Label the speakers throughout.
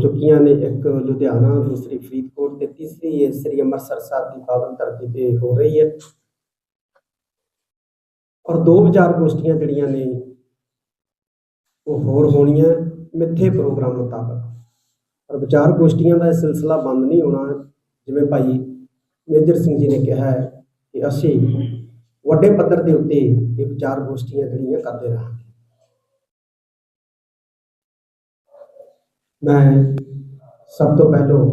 Speaker 1: ਚੁੱਕੀਆਂ ਨੇ, ਇੱਕ ਲੁਧਿਆਣਾ, ਦੂਸਰੀ ਫਰੀਦਕੋਟ ਤੇ ਤੀਸਰੀ ਸ੍ਰੀ ਅੰਮ੍ਰਿਤਸਰ ਸਾਹਿਬ ਦੀ ਪਾਵਨ ਧਰਤੀ ਤੇ ਹੋ ਰਹੀ ਹੈ। ਔਰ ਦੋ ਵਿਚਾਰ ਗੋਸ਼ਟੀਆਂ ਜਿਹੜੀਆਂ ਨੇ, ਉਹ ਹੋਰ ਹੋਣੀਆਂ ਮਿੱਥੇ ਪ੍ਰੋਗਰਾਮ ਮੁਤਾਬਕ। ਔਰ ਵਿਚਾਰ ਗੋਸ਼ਟੀਆਂ ਦਾ ਇਹ ਸਿਲਸਿਲਾ ਬੰਦ ਨਹੀਂ ਹੋਣਾ, ਜਿਵੇਂ ਭਾਈ ਮੇਜਰ ਸਿੰਘ ਜੀ ਨੇ ਕਿਹਾ ਹੈ ਕਿ ਅਸੀਂ ਵੱਡੇ ਪੱਧਰ ਦੇ ਉੱਤੇ ਇਹ ਵਿਚਾਰ ਗੋਸ਼ਟੀਆਂ ਜਿਹੜੀਆਂ ਕਰਦੇ ਰਹਾਂਗੇ। ਮੈਂ ਸਭ ਤੋਂ ਪਹਿਲੋਂ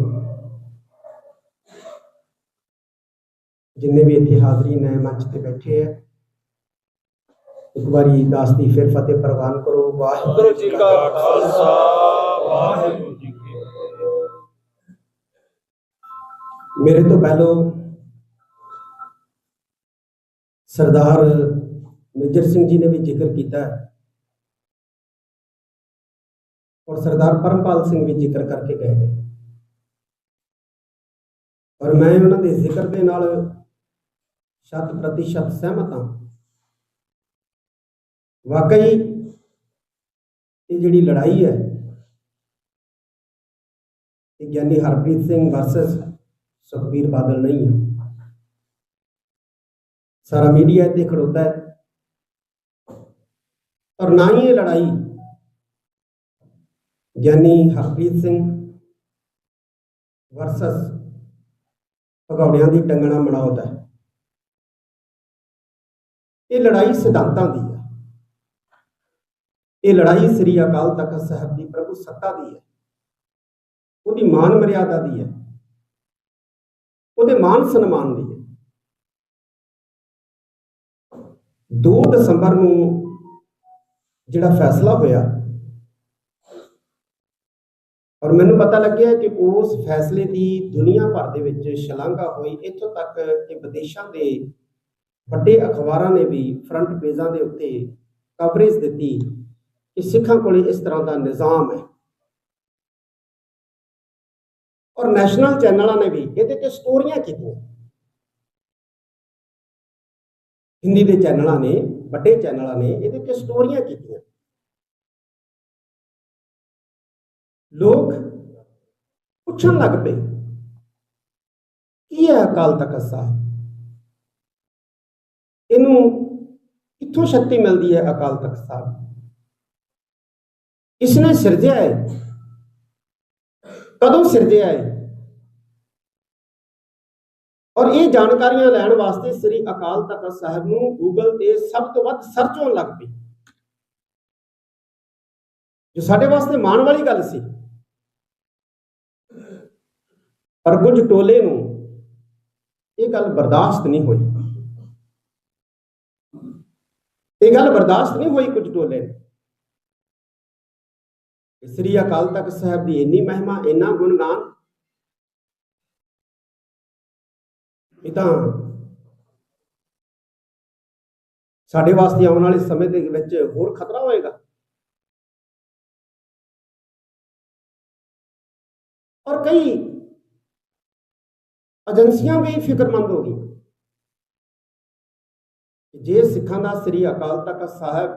Speaker 1: ਜਿੰਨੇ ਵੀ ਇੱਥੇ ਹਾਜ਼ਰੀਨ ਹੈ ਮੰਚ ਤੇ ਬੈਠੇ ਹੈ ਇੱਕ ਵਾਰੀ ਦਾਸ ਦੀ ਫਿਰ ਫਤਿਹ ਪ੍ਰਵਾਨ ਕਰੋ ਵਾਹਿਗੁਰੂ
Speaker 2: ਵਾਹਿਗੁਰੂ ਜੀ ਕਾ ਖਾਲਸਾ ਵਾਹਿਗੁਰੂ ਜੀ ਕੀ ਫਤਿਹ
Speaker 1: ਮੇਰੇ ਤੋਂ ਪਹਿਲੋਂ ਸਰਦਾਰ ਮੇਜਰ ਸਿੰਘ ਜੀ ਨੇ ਵੀ ਜ਼ਿਕਰ ਕੀਤਾ ਹੈ ਔਰ ਸਰਦਾਰ ਪਰਮਪਾਲ ਸਿੰਘ ਵੀ ਜ਼ਿਕਰ ਕਰਕੇ ਗਏ ਨੇ। ਔਰ ਮੈਂ ਉਹਨਾਂ ਦੇ ਜ਼ਿਕਰ ਦੇ ਨਾਲ ਸ਼ਤ ਪ੍ਰਤੀਸ਼ਤ ਸਹਿਮਤ ਹਾਂ। ਵਾਕਈ ਇਹ ਜਿਹੜੀ ਲੜਾਈ ਹੈ, ਇਹ ਗਿਆਨੀ ਹਰਪ੍ਰੀਤ ਸਿੰਘ ਵਰਸਸ ਸੁਖਬੀਰ ਬਾਦਲ ਨਹੀਂ ਹੈ। ਸਾਰਾ ਮੀਡੀਆ ਇੱਥੇ ਖੜੋਤਾ ਹੈ। ਔਰ ਨਾ ਹੀ ਇਹ ਲੜਾਈ ਗਿਆਨੀ ਹਰਪ੍ਰੀਤ ਸਿੰਘ ਵਰਸਸ ਭਗੌੜਿਆਂ ਦੀ ਟੰਗਣਾ ਮਨਾਉਂਦਾ ਇਹ ਲੜਾਈ ਸਿਧਾਂਤਾਂ ਦੀ ਹੈ। ਇਹ ਲੜਾਈ ਸ੍ਰੀ ਅਕਾਲ ਤਖਤ ਸਾਹਿਬ ਦੀ ਪ੍ਰਭੂ ਸੱਤਾ ਦੀ ਹੈ। ਉਹਦੀ ਮਾਨ ਮਰਿਆਦਾ ਦੀ ਹੈ। ਉਹਦੇ ਮਾਨ ਸਨਮਾਨ ਦੀ ਹੈ। 2 ਦਸੰਬਰ ਨੂੰ ਜਿਹੜਾ ਫੈਸਲਾ ਹੋਇਆ ਔਰ ਮੈਨੂੰ ਪਤਾ ਲੱਗਿਆ ਕਿ ਉਸ ਫੈਸਲੇ ਦੀ ਦੁਨੀਆ ਭਰ ਦੇ ਵਿੱਚ ਸ਼ਲਾਘਾ ਹੋਈ, ਇੱਥੋਂ ਤੱਕ ਕਿ ਵਿਦੇਸ਼ਾਂ ਦੇ ਵੱਡੇ ਅਖਬਾਰਾਂ ਨੇ ਵੀ ਫਰੰਟ ਪੇਜਾਂ ਦੇ ਉੱਤੇ ਕਵਰੇਜ ਦਿੱਤੀ ਕਿ ਸਿੱਖਾਂ ਕੋਲੇ ਇਸ ਤਰ੍ਹਾਂ ਦਾ ਨਿਜ਼ਾਮ ਹੈ। ਔਰ ਨੈਸ਼ਨਲ ਚੈਨਲਾਂ ਨੇ ਵੀ ਇਹਦੇ ਤੇ ਸਟੋਰੀਆਂ ਕੀਤੀਆਂ। ਹਿੰਦੀ ਦੇ ਚੈਨਲਾਂ ਨੇ, ਵੱਡੇ ਚੈਨਲਾਂ ਨੇ, ਇਹਦੇ ਤੇ ਸਟੋਰੀਆਂ ਕੀਤੀਆਂ। ਲੋਕ ਪੁੱਛਣ ਲੱਗ ਪਏ, ਕੀ ਹੈ ਅਕਾਲ ਤਖਤ ਸਾਹਿਬ? ਇਹਨੂੰ ਕਿੱਥੋਂ ਸ਼ਕਤੀ ਮਿਲਦੀ ਹੈ ਅਕਾਲ ਤਖਤ ਸਾਹਿਬ? ਇਸਨੇ ਸਿਰਜਿਆ ਹੈ? ਕਦੋਂ ਸਿਰਜਿਆ ਹੈ? ਔਰ ਇਹ ਜਾਣਕਾਰੀਆਂ ਲੈਣ ਵਾਸਤੇ ਸ੍ਰੀ ਅਕਾਲ ਤਖਤ ਸਾਹਿਬ ਨੂੰ ਗੂਗਲ ਤੇ ਸਭ ਤੋਂ ਵੱਧ ਸਰਚ ਹੋਣ ਲੱਗ ਪਈ ਜੋ ਸਾਡੇ ਵਾਸਤੇ ਮਾਣ ਵਾਲੀ ਗੱਲ ਸੀ। ਪਰ ਕੁਝ ਟੋਲੇ ਨੂੰ ਇਹ ਗੱਲ ਬਰਦਾਸ਼ਤ ਨਹੀਂ ਹੋਈ। ਇਹ ਗੱਲ ਬਰਦਾਸ਼ਤ ਨਹੀਂ ਹੋਈ ਕੁਝ ਟੋਲੇ ਨੂੰ ਸ੍ਰੀ ਅਕਾਲ ਤਖਤ ਸਾਹਿਬ ਦੀ ਇੰਨੀ ਮਹਿਮਾ, ਇੰਨਾ ਗੁਣਗਾਨ। ਇਹ ਤਾਂ ਸਾਡੇ ਵਾਸਤੇ ਆਉਣ ਵਾਲੇ ਸਮੇਂ ਦੇ ਵਿੱਚ ਹੋਰ ਖਤਰਾ ਹੋਏਗਾ। ਔਰ ਕਈ ਏਜੰਸੀਆਂ ਵੀ ਫਿਕਰਮੰਦ ਹੋ ਗਈਆਂ। ਜੇ ਸਿੱਖਾਂ ਦਾ ਸ੍ਰੀ ਅਕਾਲ ਤਖਤ ਸਾਹਿਬ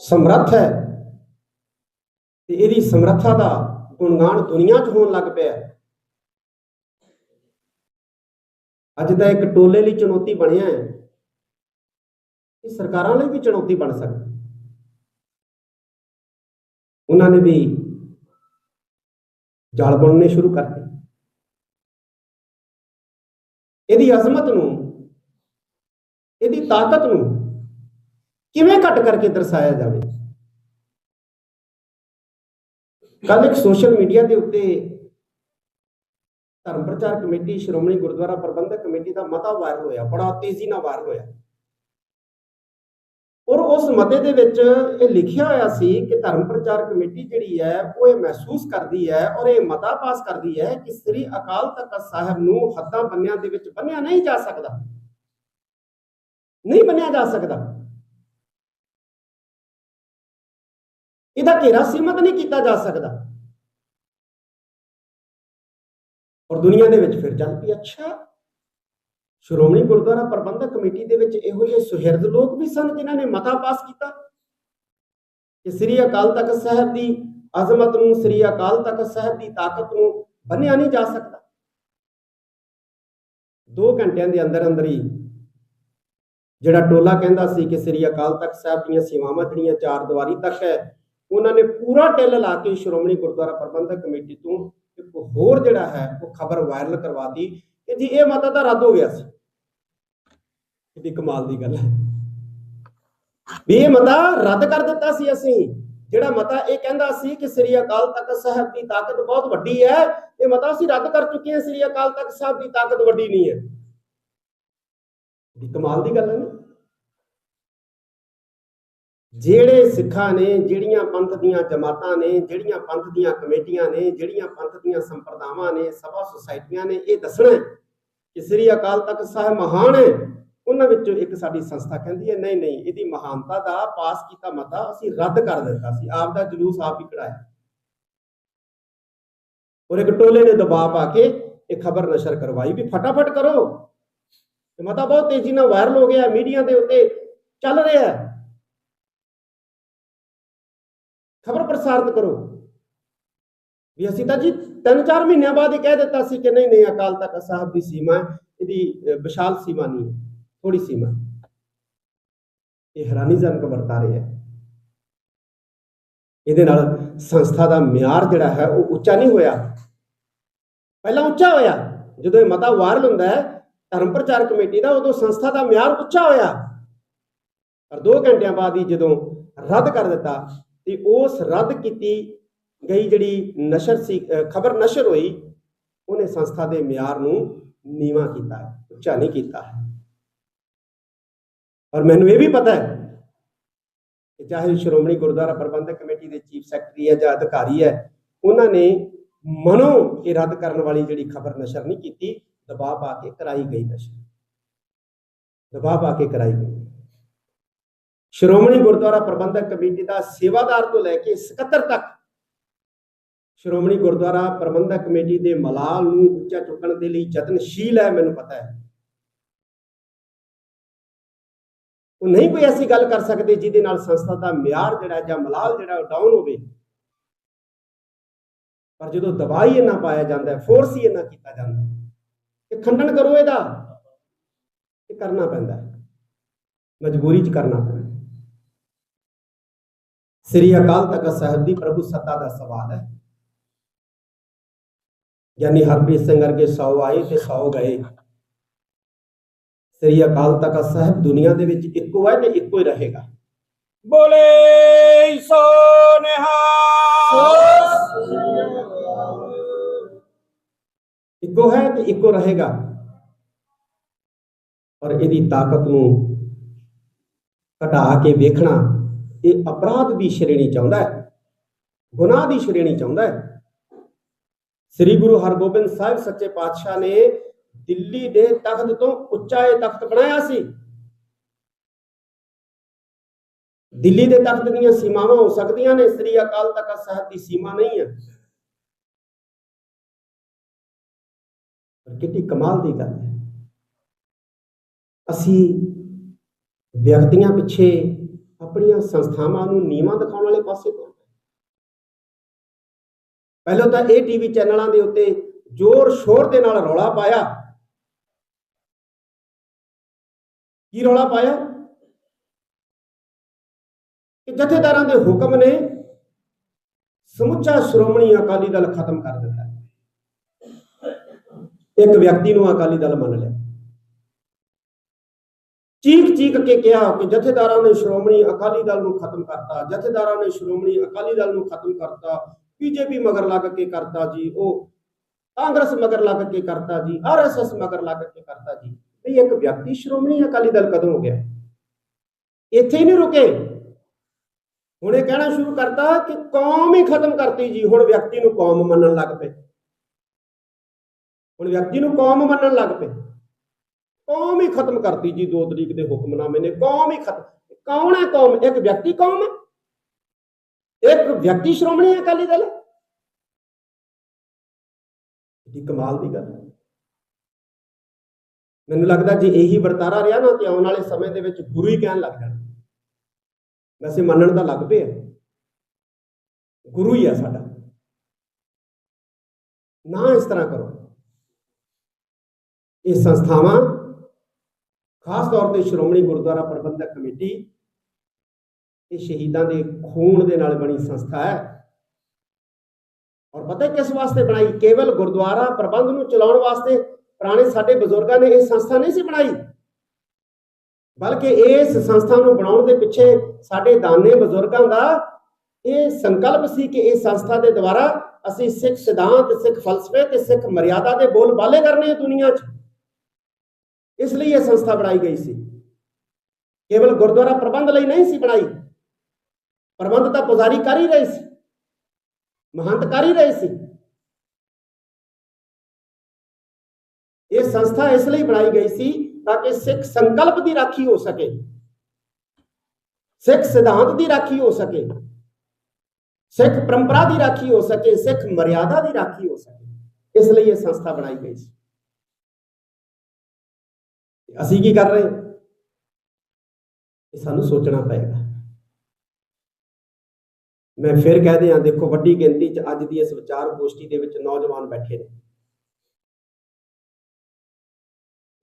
Speaker 1: ਸਮਰੱਥ ਹੈ ਤੇ ਇਹਦੀ ਸਮਰੱਥਾ ਦਾ ਗੁਣਗਾਨ ਦੁਨੀਆ 'ਚ ਹੋਣ ਲੱਗ ਪਿਆ ਅੱਜ ਦਾ ਇੱਕ ਟੋਲੇ ਲਈ ਚੁਣੌਤੀ ਬਣਿਆ ਹੈ। ਇਹ ਸਰਕਾਰਾਂ ਲਈ ਵੀ ਚੁਣੌਤੀ ਬਣ ਸਕਦਾ ਉਹਨਾਂ ਨੇ ਵੀ ਜਾਲ ਬੁਣਨੇ ਸ਼ੁਰੂ ਕਰ ਦਿੱਤੇ ਇਹਦੀ ਅਜ਼ਮਤ ਨੂੰ, ਇਹਦੀ ਤਾਕਤ ਨੂੰ ਕਿਵੇਂ ਘਟ ਕਰਕੇ ਦਰਸਾਇਆ ਜਾਵੇ? ਕੱਲ ਇੱਕ ਸੋਸ਼ਲ ਮੀਡੀਆ ਦੇ ਉੱਤੇ ਧਰਮ ਪ੍ਰਚਾਰ ਕਮੇਟੀ, ਸ਼੍ਰੋਮਣੀ ਗੁਰਦੁਆਰਾ ਪ੍ਰਬੰਧਕ ਕਮੇਟੀ ਦਾ ਮਤਾ ਵਾਇਰਲ ਹੋਇਆ, ਬੜਾ ਤੇਜ਼ੀ ਨਾਲ ਵਾਇਰਲ ਹੋਇਆ। ਔਰ ਉਸ ਮਤੇ ਦੇ ਵਿੱਚ ਇਹ ਲਿਖਿਆ ਹੋਇਆ ਸੀ ਕਿ ਧਰਮ ਪ੍ਰਚਾਰ ਕਮੇਟੀ ਜਿਹੜੀ ਹੈ, ਉਹ ਇਹ ਮਹਿਸੂਸ ਕਰਦੀ ਹੈ ਔਰ ਇਹ ਮਤਾ ਪਾਸ ਕਰਦੀ ਹੈ ਕਿ ਸ੍ਰੀ ਅਕਾਲ ਤਖਤ ਸਾਹਿਬ ਨੂੰ ਹੱਦਾਂ ਬੰਨਿਆਂ ਦੇ ਵਿੱਚ ਬੰਨਿਆ ਨਹੀਂ ਜਾ ਸਕਦਾ। ਨਹੀਂ ਬੰਨਿਆ ਜਾ ਸਕਦਾ। ਇਹਦਾ ਘੇਰਾ ਸੀਮਤ ਨਹੀਂ ਕੀਤਾ ਜਾ ਸਕਦਾ। ਔਰ ਦੁਨੀਆ ਦੇ ਵਿੱਚ ਫਿਰ ਚੱਲ ਪਈ, ਅੱਛਾ ਸ਼੍ਰੋਮਣੀ ਗੁਰਦੁਆਰਾ ਪ੍ਰਬੰਧਕ ਕਮੇਟੀ ਦੇ ਵਿੱਚ ਇਹੋ ਜਿਹੇ ਸੁਹਿਰਦ ਲੋਕ ਵੀ ਸਨ ਜਿਨ੍ਹਾਂ ਨੇ ਮਤਾ ਪਾਸ ਕੀਤਾ। ਕਿ ਸ੍ਰੀ ਅਕਾਲ ਤਖਤ ਸਾਹਿਬ ਦੀ ਅਜ਼ਮਤ ਨੂੰ, ਸ੍ਰੀ ਅਕਾਲ ਤਖਤ ਸਾਹਿਬ ਦੀ ਤਾਕਤ ਨੂੰ ਬੰਨਿਆ ਨਹੀਂ ਜਾ ਸਕਦਾ। 2 ਘੰਟਿਆਂ ਦੇ ਅੰਦਰ ਅੰਦਰ ਹੀ ਜਿਹੜਾ ਟੋਲਾ ਕਹਿੰਦਾ ਸੀ ਕਿ ਸ੍ਰੀ ਅਕਾਲ ਤਖਤ ਸਾਹਿਬ ਦੀਆਂ ਸੇਵਾਵਾਂ ਜਿਹੜੀਆਂ ਚਾਰ ਦੀਵਾਰੀ ਤੱਕ ਹੈ, ਉਹਨਾਂ ਨੇ ਪੂਰਾ ਟਿੱਲ ਲਾ ਕੇ ਸ਼੍ਰੋਮਣੀ ਗੁਰਦੁਆਰਾ ਪ੍ਰਬੰਧਕ ਕਮੇਟੀ ਤੋਂ ਇੱਕ ਹੋਰ ਜਿਹੜਾ ਹੈ, ਉਹ ਖਬਰ ਵਾਇਰਲ ਕਰਵਾਤੀ ਕਿ ਜੀ ਇਹ ਮਤਾ ਤਾਂ ਰੱਦ ਹੋ ਗਿਆ ਸੀ। ਕਿੰਨੀ ਕਮਾਲ ਦੀ ਗੱਲ ਹੈ। ਵੀ ਇਹ ਮਤਾ ਰੱਦ ਕਰ ਦਿੱਤਾ ਸੀ ਅਸੀਂ। ਜਿਹੜਾ ਮਤਾ ਇਹ ਕਹਿੰਦਾ ਸੀ ਕਿ ਸ੍ਰੀ ਅਕਾਲ ਤਖਤ ਸਾਹਿਬ ਦੀ ਤਾਕਤ ਬਹੁਤ ਵੱਡੀ ਹੈ, ਇਹ ਮਤਾ ਅਸੀਂ ਰੱਦ ਕਰ ਚੁੱਕੇ ਹਾਂ। ਸ੍ਰੀ ਅਕਾਲ ਤਖਤ ਸਾਹਿਬ ਦੀ ਤਾਕਤ ਵੱਡੀ ਨਹੀਂ ਹੈ। ਦੀ ਕਮਾਲ ਦੀ ਗੱਲ ਹੈ ਨਾ। ਜਿਹੜੇ ਸਿੱਖਾਂ ਨੇ, ਜਿਹੜੀਆਂ ਪੰਥ ਦੀਆਂ ਜਮਾਤਾਂ ਨੇ, ਜਿਹੜੀਆਂ ਪੰਥ ਦੀਆਂ ਕਮੇਟੀਆਂ ਨੇ, ਜਿਹੜੀਆਂ ਪੰਥ ਦੀਆਂ ਸੰਪਰਦਾਵਾਂ ਨੇ, ਸਭਾ ਸੁਸਾਇਟੀਆਂ ਨੇ, ਇਹ ਦੱਸਣਾ ਕਿ ਸ੍ਰੀ ਅਕਾਲ ਤਖਤ ਸਾਹਿਬ ਮਹਾਨ ਹੈ। ਉਹਨਾਂ ਵਿੱਚੋਂ ਇੱਕ ਸਾਡੀ ਸੰਸਥਾ ਕਹਿੰਦੀ ਹੈ, ਨਹੀਂ ਨਹੀਂ, ਇਹਦੀ ਮਹਾਨਤਾ ਦਾ ਪਾਸ ਕੀਤਾ ਮਤਾ, ਅਸੀਂ ਰੱਦ ਕਰ ਦਿੱਤਾ ਸੀ, ਆਪ ਦਾ ਜਲੂਸ ਆਪ ਹੀ ਕਢਾਇਆ। ਔਰ ਇੱਕ ਟੋਲੇ ਨੇ ਦਬਾਅ ਪਾ ਕੇ ਇਹ ਖਬਰ ਨਸ਼ਰ ਕਰਵਾਈ ਵੀ ਫਟਾਫਟ ਕਰੋ। ਇਹ ਮਤਾ ਬਹੁਤ ਤੇਜ਼ੀ ਨਾਲ ਵਾਇਰਲ ਹੋ ਗਿਆ, ਮੀਡੀਆ ਦੇ ਉੱਤੇ ਚੱਲ ਰਿਹਾ ਹੈ। ਖਬਰ ਪ੍ਰਸਾਰਿਤ ਕਰੋ। ਵੀ ਅਸੀਂ ਤਾਂ ਜੀ ਤਿੰਨ ਚਾਰ ਮਹੀਨਿਆਂ ਬਾਅਦ ਇਹ ਕਹਿ ਦਿੱਤਾ ਸੀ ਕਿ ਨਹੀਂ ਨਹੀਂ, ਅਕਾਲ ਤਖਤ ਸਾਹਿਬ ਦੀ ਸੀਮਾ ਇਹਦੀ ਵਿਸ਼ਾਲ ਸੀਮਾ ਨਹੀਂ ਹੈ। ਥੋੜੀ ਸੀਮਾ ਇਹ ਹੈਰਾਨੀਜਨਕ ਵਰਤਾਰੇ ਹੈ ਇਹਦੇ ਨਾਲ ਸੰਸਥਾ ਦਾ ਮਿਆਰ ਜਿਹੜਾ ਹੈ ਉਹ ਉੱਚਾ ਨਹੀਂ ਹੋਇਆ ਪਹਿਲਾਂ ਉੱਚਾ ਹੋਇਆ ਜਦੋਂ ਇਹ ਮਤਾ ਵਾਇਰਲ ਹੁੰਦਾ ਹੈ ਧਰਮ ਪ੍ਰਚਾਰ ਕਮੇਟੀ ਦਾ ਉਦੋਂ ਸੰਸਥਾ ਦਾ ਮਿਆਰ ਉੱਚਾ ਹੋਇਆ ਪਰ 2 ਘੰਟਿਆਂ ਬਾਅਦ ਹੀ ਜਦੋਂ ਰੱਦ ਕਰ ਦਿੱਤਾ ਤੇ ਉਸ ਰੱਦ ਕੀਤੀ ਗਈ ਜਿਹੜੀ ਨਸ਼ਰ ਸੀ ਖਬਰ ਨਸ਼ਰ ਹੋਈ ਉਹਨੇ ਸੰਸਥਾ ਦੇ ਮਿਆਰ ਨੂੰ ਨੀਵਾ ਕੀਤਾ ਹੈ ਉੱਚਾ ਨਹੀਂ ਕੀਤਾ ਹੈ ਔਰ ਮੈਨੂੰ ਇਹ ਵੀ ਪਤਾ ਹੈ ਕਿ ਚਾਹੇ ਸ਼੍ਰੋਮਣੀ ਗੁਰਦੁਆਰਾ ਪ੍ਰਬੰਧਕ ਕਮੇਟੀ ਦੇ ਚੀਫ ਸੈਕਟਰੀ ਹੈ ਜਾਂ ਅਧਿਕਾਰੀ ਹੈ, ਉਹਨਾਂ ਨੇ ਮਨੋਂ ਇਹ ਰੱਦ ਕਰਨ ਵਾਲੀ ਜਿਹੜੀ ਖਬਰ ਨਸ਼ਰ ਨਹੀਂ ਕੀਤੀ, ਦਬਾਅ ਪਾ ਕੇ ਕਰਾਈ ਗਈ ਨਸ਼ਰ। ਦਬਾਅ ਪਾ ਕੇ ਕਰਾਈ ਗਈ। ਸ਼੍ਰੋਮਣੀ ਗੁਰਦੁਆਰਾ ਪ੍ਰਬੰਧਕ ਕਮੇਟੀ ਦਾ ਸੇਵਾਦਾਰ ਤੋਂ ਲੈ ਕੇ ਸਕੱਤਰ ਤੱਕ ਸ਼੍ਰੋਮਣੀ ਗੁਰਦੁਆਰਾ ਪ੍ਰਬੰਧਕ ਕਮੇਟੀ ਦੇ ਮਲਾਲ ਨੂੰ ਉੱਚਾ ਚੁੱਕਣ ਦੇ ਲਈ ਯਤਨਸ਼ੀਲ ਹੈ, ਮੈਨੂੰ ਪਤਾ ਹੈ। ਉਹ ਨਹੀਂ ਕੋਈ ਐਸੀ ਗੱਲ ਕਰ ਸਕਦੇ ਜਿਹਦੇ ਨਾਲ ਸੰਸਥਾ ਦਾ ਮਿਆਰ ਜਿਹੜਾ ਜਾਂ ਮਲਾਲ ਜਿਹੜਾ ਡਾਊਨ ਹੋਵੇ। ਪਰ ਜਦੋਂ ਦਬਾਈ ਇਹਨਾਂ ਪਾਇਆ ਜਾਂਦਾ ਹੈ ਫੋਰਸ ਹੀ ਇਹਨਾਂ ਕੀਤਾ ਜਾਂਦਾ ਹੈ ਇਹ ਖੰਡਨ ਕਰੋ ਇਹਦਾ ਇਹ ਕਰਨਾ ਪੈਂਦਾ ਹੈ। ਮਜਬੂਰੀ ਚ ਕਰਨਾ ਪੈਂਦਾ ਸ੍ਰੀ ਅਕਾਲ ਤਖਤ ਸਾਹਿਬ ਦੀ ਪ੍ਰਭੂ ਸੱਤਾ ਦਾ ਸਵਾਲ ਹੈ। ਯਾਨੀ ਹਰਪ੍ਰੀਤ ਸਿੰਘ ਵਰਗੇ 100 ਆਏ ਤੇ 100 ਗਏ। ਸ੍ਰੀ ਅਕਾਲ ਤਖਤ ਸਾਹਿਬ ਦੁਨੀਆ ਦੇ ਵਿੱਚ ਇੱਕੋ ਹੈ ਤੇ ਇੱਕੋ ਹੀ ਰਹੇਗਾ।
Speaker 2: ਬੋਲੇ ਸੋ ਨਿਹਾਲ
Speaker 1: ਇੱਕੋ ਹੈ ਤੇ ਇੱਕੋ ਰਹੇਗਾ। ਔਰ ਇਹਦੀ ਤਾਕਤ ਨੂੰ ਘਟਾ ਕੇ ਵੇਖਣਾ ਇਹ ਅਪਰਾਧ ਦੀ ਸ਼੍ਰੇਣੀ ਚਾਹੁੰਦਾ ਹੈ ਗੁਨਾਹ ਦੀ ਸ਼੍ਰੇਣੀ ਚਾਹੁੰਦਾ ਹੈ। ਸ੍ਰੀ ਗੁਰੂ ਹਰਗੋਬਿੰਦ ਸਾਹਿਬ ਸੱਚੇ ਪਾਤਸ਼ਾਹ ਨੇ ਦਿੱਲੀ ਦੇ ਤਖਤ ਤੋਂ ਉੱਚਾ ਇਹ ਤਖਤ ਬਣਾਇਆ ਸੀ। ਦਿੱਲੀ ਦੇ ਤਖਤ ਦੀਆਂ ਸੀਮਾਵਾਂ ਹੋ ਸਕਦੀਆਂ ਨੇ, ਸ੍ਰੀ ਅਕਾਲ ਤਖਤ ਸਾਹਿਬ ਦੀ ਸੀਮਾ ਨਹੀਂ ਹੈ। ਪਰ ਕਿੰਨੀ ਕਮਾਲ ਦੀ ਗੱਲ ਹੈ। ਅਸੀਂ ਵਿਅਕਤੀਆਂ ਪਿੱਛੇ ਆਪਣੀਆਂ ਸੰਸਥਾਵਾਂ ਨੂੰ ਨੀਵਾਂ ਦਿਖਾਉਣ ਵਾਲੇ ਪਾਸੇ ਤੋਂ ਪਹਿਲਾਂ ਤਾਂ ਇਹ ਟੀਵੀ ਚੈਨਲਾਂ ਦੇ ਉੱਤੇ ਜ਼ੋਰ ਸ਼ੋਰ ਦੇ ਨਾਲ ਰੌਲਾ ਪਾਇਆ। ਕੀ ਰੌਲਾ ਪਾਇਆ? ਕਿ ਜਥੇਦਾਰਾਂ ਦੇ ਹੁਕਮ ਨੇ ਸਮੁੱਚਾ ਸ਼੍ਰੋਮਣੀ ਅਕਾਲੀ ਦਲ ਖਤਮ ਕਰ ਦਿੱਤਾ। ਇੱਕ ਵਿਅਕਤੀ ਨੂੰ ਅਕਾਲੀ ਦਲ ਮੰਨ ਲਿਆ। ਚੀਕ ਚੀਕ ਕੇ ਕਿਹਾ ਕਿ ਜਥੇਦਾਰਾਂ ਨੇ ਸ਼੍ਰੋਮਣੀ ਅਕਾਲੀ ਦਲ ਨੂੰ ਖਤਮ ਕਰਤਾ, ਜਥੇਦਾਰਾਂ ਨੇ ਸ਼੍ਰੋਮਣੀ ਅਕਾਲੀ ਦਲ ਨੂੰ ਖਤਮ ਕਰਤਾ, ਬੀਜੇਪੀ ਮਗਰ ਲੱਗ ਕੇ ਕਰਤਾ ਜੀ, ਉਹ ਕਾਂਗਰਸ ਮਗਰ ਲੱਗ ਕੇ ਕਰਤਾ ਜੀ ਆਰਐਸਐਸ ਮਗਰ ਲੱਗ ਕੇ ਕਰਤਾ ਜੀ। ਵੀ ਇੱਕ ਵਿਅਕਤੀ ਸ਼੍ਰੋਮਣੀ ਅਕਾਲੀ ਦਲ ਕਦੋਂ ਹੋ ਗਿਆ? ਇੱਥੇ ਹੀ ਨਹੀਂ ਰੁਕੇ। ਹੁਣ ਇਹ ਕਹਿਣਾ ਸ਼ੁਰੂ ਕਰਤਾ ਕਿ ਕੌਮ ਹੀ ਖਤਮ ਕਰਤੀ ਜੀ। ਹੁਣ ਵਿਅਕਤੀ ਨੂੰ ਕੌਮ ਮੰਨਣ ਲੱਗ ਪਏ। ਹੁਣ ਵਿਅਕਤੀ ਨੂੰ ਕੌਮ ਮੰਨਣ ਲੱਗ ਪਏ। ਕੌਮ ਹੀ ਖਤਮ ਕਰਤੀ ਜੀ ਦੋ ਤਰੀਕ ਦੇ ਹੁਕਮਨਾਮੇ ਨੇ। ਕੌਮ ਹੀ ਖਤਮ। ਕੌਣ ਹੈ ਕੌਮ? ਇੱਕ ਵਿਅਕਤੀ ਕੌਮ ਹੈ। ਇੱਕ ਵਿਅਕਤੀ ਸ਼੍ਰੋਮਣੀ ਅਕਾਲੀ ਦਲ ਹੈ। ਇਹ ਕਮਾਲ ਦੀ ਗੱਲ ਹੈ। ਮੈਨੂੰ ਲੱਗਦਾ ਜੇ ਇਹੀ ਵਰਤਾਰਾ ਰਿਹਾ ਨਾ ਤੇ ਆਉਣ ਵਾਲੇ ਸਮੇਂ ਦੇ ਵਿੱਚ ਗੁਰੂ ਹੀ ਕਹਿਣ ਲੱਗ ਜਾਣਾ। ਵੈਸੇ ਮੰਨਣ ਦਾ ਲੱਗ ਪਿਆ ਗੁਰੂ ਹੀ ਆ ਸਾਡਾ। ਨਾ ਇਸ ਤਰ੍ਹਾਂ ਕਰੋ। ਇਹ ਸੰਸਥਾਵਾਂ, ਖਾਸ ਤੌਰ ਤੇ ਸ਼੍ਰੋਮਣੀ ਗੁਰਦੁਆਰਾ ਪ੍ਰਬੰਧਕ ਕਮੇਟੀ, ਇਹ ਸ਼ਹੀਦਾਂ ਦੇ ਖੂਨ ਦੇ ਨਾਲ ਬਣੀ ਸੰਸਥਾ ਹੈ। ਔਰ ਪਤਾ ਕਿਸ ਵਾਸਤੇ ਬਣਾਈ? ਕੇਵਲ ਗੁਰਦੁਆਰਾ ਪ੍ਰਬੰਧ ਨੂੰ ਚਲਾਉਣ ਵਾਸਤੇ ਪੁਰਾਣੇ ਸਾਡੇ ਬਜ਼ੁਰਗਾਂ ਨੇ ਇਹ ਸੰਸਥਾ ਨਹੀਂ ਸੀ ਬਣਾਈ। ਬਲਕਿ ਇਸ ਸੰਸਥਾ ਨੂੰ ਬਣਾਉਣ ਦੇ ਪਿੱਛੇ ਸਾਡੇ ਦਾਨੇ ਬਜ਼ੁਰਗਾਂ ਦਾ ਇਹ ਸੰਕਲਪ ਸੀ ਕਿ ਇਸ ਸੰਸਥਾ ਦੇ ਦੁਆਰਾ ਅਸੀਂ ਸਿੱਖ ਸਿਧਾਂਤ, ਸਿੱਖ ਫਲਸਫੇ ਤੇ ਸਿੱਖ ਮਰਿਆਦਾ ਦੇ ਬੋਲ ਬਾਲੇ ਕਰਨੇ ਆ ਦੁਨੀਆ 'ਚ। ਇਸ ਲਈ ਇਹ ਸੰਸਥਾ ਬਣਾਈ ਗਈ ਸੀ। ਕੇਵਲ ਗੁਰਦੁਆਰਾ ਪ੍ਰਬੰਧ ਲਈ ਨਹੀਂ ਸੀ ਬਣਾਈ। ਪ੍ਰਬੰਧ ਤਾਂ ਪੁਜ਼ਾਰੀ ਕਰ ਹੀ ਰਹੇ ਸੀ। ਮਹੰਤ ਕਰ ਹੀ ਰਹੇ ਸੀ। ਸੰਸਥਾ ਇਸ ਲਈ ਬਣਾਈ ਗਈ ਸੀ ਤਾਂ ਕਿ ਸਿੱਖ ਸੰਕਲਪ ਦੀ ਰਾਖੀ ਹੋ ਸਕੇ ਸਿੱਖ ਸਿਧਾਂਤ ਦੀ ਰਾਖੀ ਹੋ ਸਕੇ ਸਿੱਖ ਪਰੰਪਰਾ ਦੀ ਰਾਖੀ ਹੋ ਸਕੇ ਸਿੱਖ ਮਰਿਆਦਾ ਦੀ ਰਾਖੀ ਹੋ ਸਕੇ ਇਸ ਲਈ ਇਹ ਸੰਸਥਾ ਬਣਾਈ ਗਈ ਸੀ ਅਸੀਂ ਕੀ ਕਰ ਰਹੇ ਹਾਂ? ਇਹ ਸਾਨੂੰ ਸੋਚਣਾ ਪਏਗਾ ਮੈਂ ਫਿਰ ਕਹਿ ਦਿਆਂ ਦੇਖੋ ਵੱਡੀ ਗਿਣਤੀ 'ਚ ਅੱਜ ਦੀ ਇਸ ਵਿਚਾਰ ਗੋਸ਼ਟੀ ਦੇ ਵਿੱਚ ਨੌਜਵਾਨ ਬੈਠੇ ਨੇ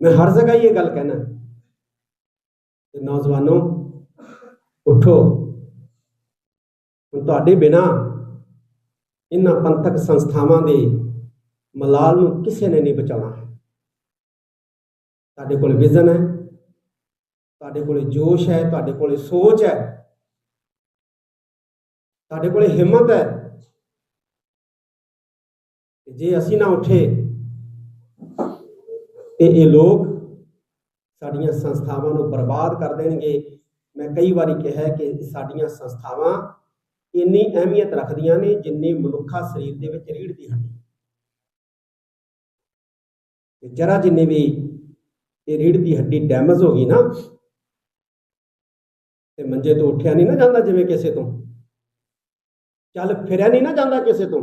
Speaker 1: ਮੈਂ ਹਰ ਜਗ੍ਹਾ ਹੀ ਇਹ ਗੱਲ ਕਹਿਣਾ। ਕਿ ਨੌਜਵਾਨੋ, ਉਠੋ। ਹੁਣ ਤੁਹਾਡੇ ਬਿਨਾ ਇਹਨਾਂ ਪੰਥਕ ਸੰਸਥਾਵਾਂ ਦੇ ਮਲਾਲ ਨੂੰ ਕਿਸੇ ਨੇ ਨਹੀਂ ਬਚਾਉਣਾ ਹੈ। ਤੁਹਾਡੇ ਕੋਲ ਵਿਜ਼ਨ ਹੈ, ਤੁਹਾਡੇ ਕੋਲ ਜੋਸ਼ ਹੈ, ਤੁਹਾਡੇ ਕੋਲ ਸੋਚ ਹੈ, ਤੁਹਾਡੇ ਕੋਲ ਹਿੰਮਤ ਹੈ। ਜੇ ਅਸੀਂ ਨਾ ਉੱਠੇ ਤੇ ਇਹ ਲੋਕ ਸਾਡੀਆਂ ਸੰਸਥਾਵਾਂ ਨੂੰ ਬਰਬਾਦ ਕਰ ਦੇਣਗੇ। ਮੈਂ ਕਈ ਵਾਰੀ ਕਿਹਾ ਕਿ ਸਾਡੀਆਂ ਸੰਸਥਾਵਾਂ ਇੰਨੀ ਅਹਿਮੀਅਤ ਰੱਖਦੀਆਂ ਨੇ ਜਿੰਨੀ ਮਨੁੱਖਾ ਸਰੀਰ ਦੇ ਵਿੱਚ ਰੀੜ ਦੀ ਹੱਡੀ। ਤੇ ਜਰਾ ਜਿੰਨੇ ਵੀ ਇਹ ਰੀੜ ਦੀ ਹੱਡੀ ਡੈਮੇਜ ਹੋ ਗਈ ਨਾ, ਤੇ ਮੰਜੇ ਤੋਂ ਉੱਠਿਆ ਨਹੀਂ ਨਾ ਜਾਂਦਾ ਜਿਵੇਂ ਕਿਸੇ ਤੋਂ। ਚੱਲ ਫਿਰਿਆ ਨਹੀਂ ਨਾ ਜਾਂਦਾ ਕਿਸੇ ਤੋਂ।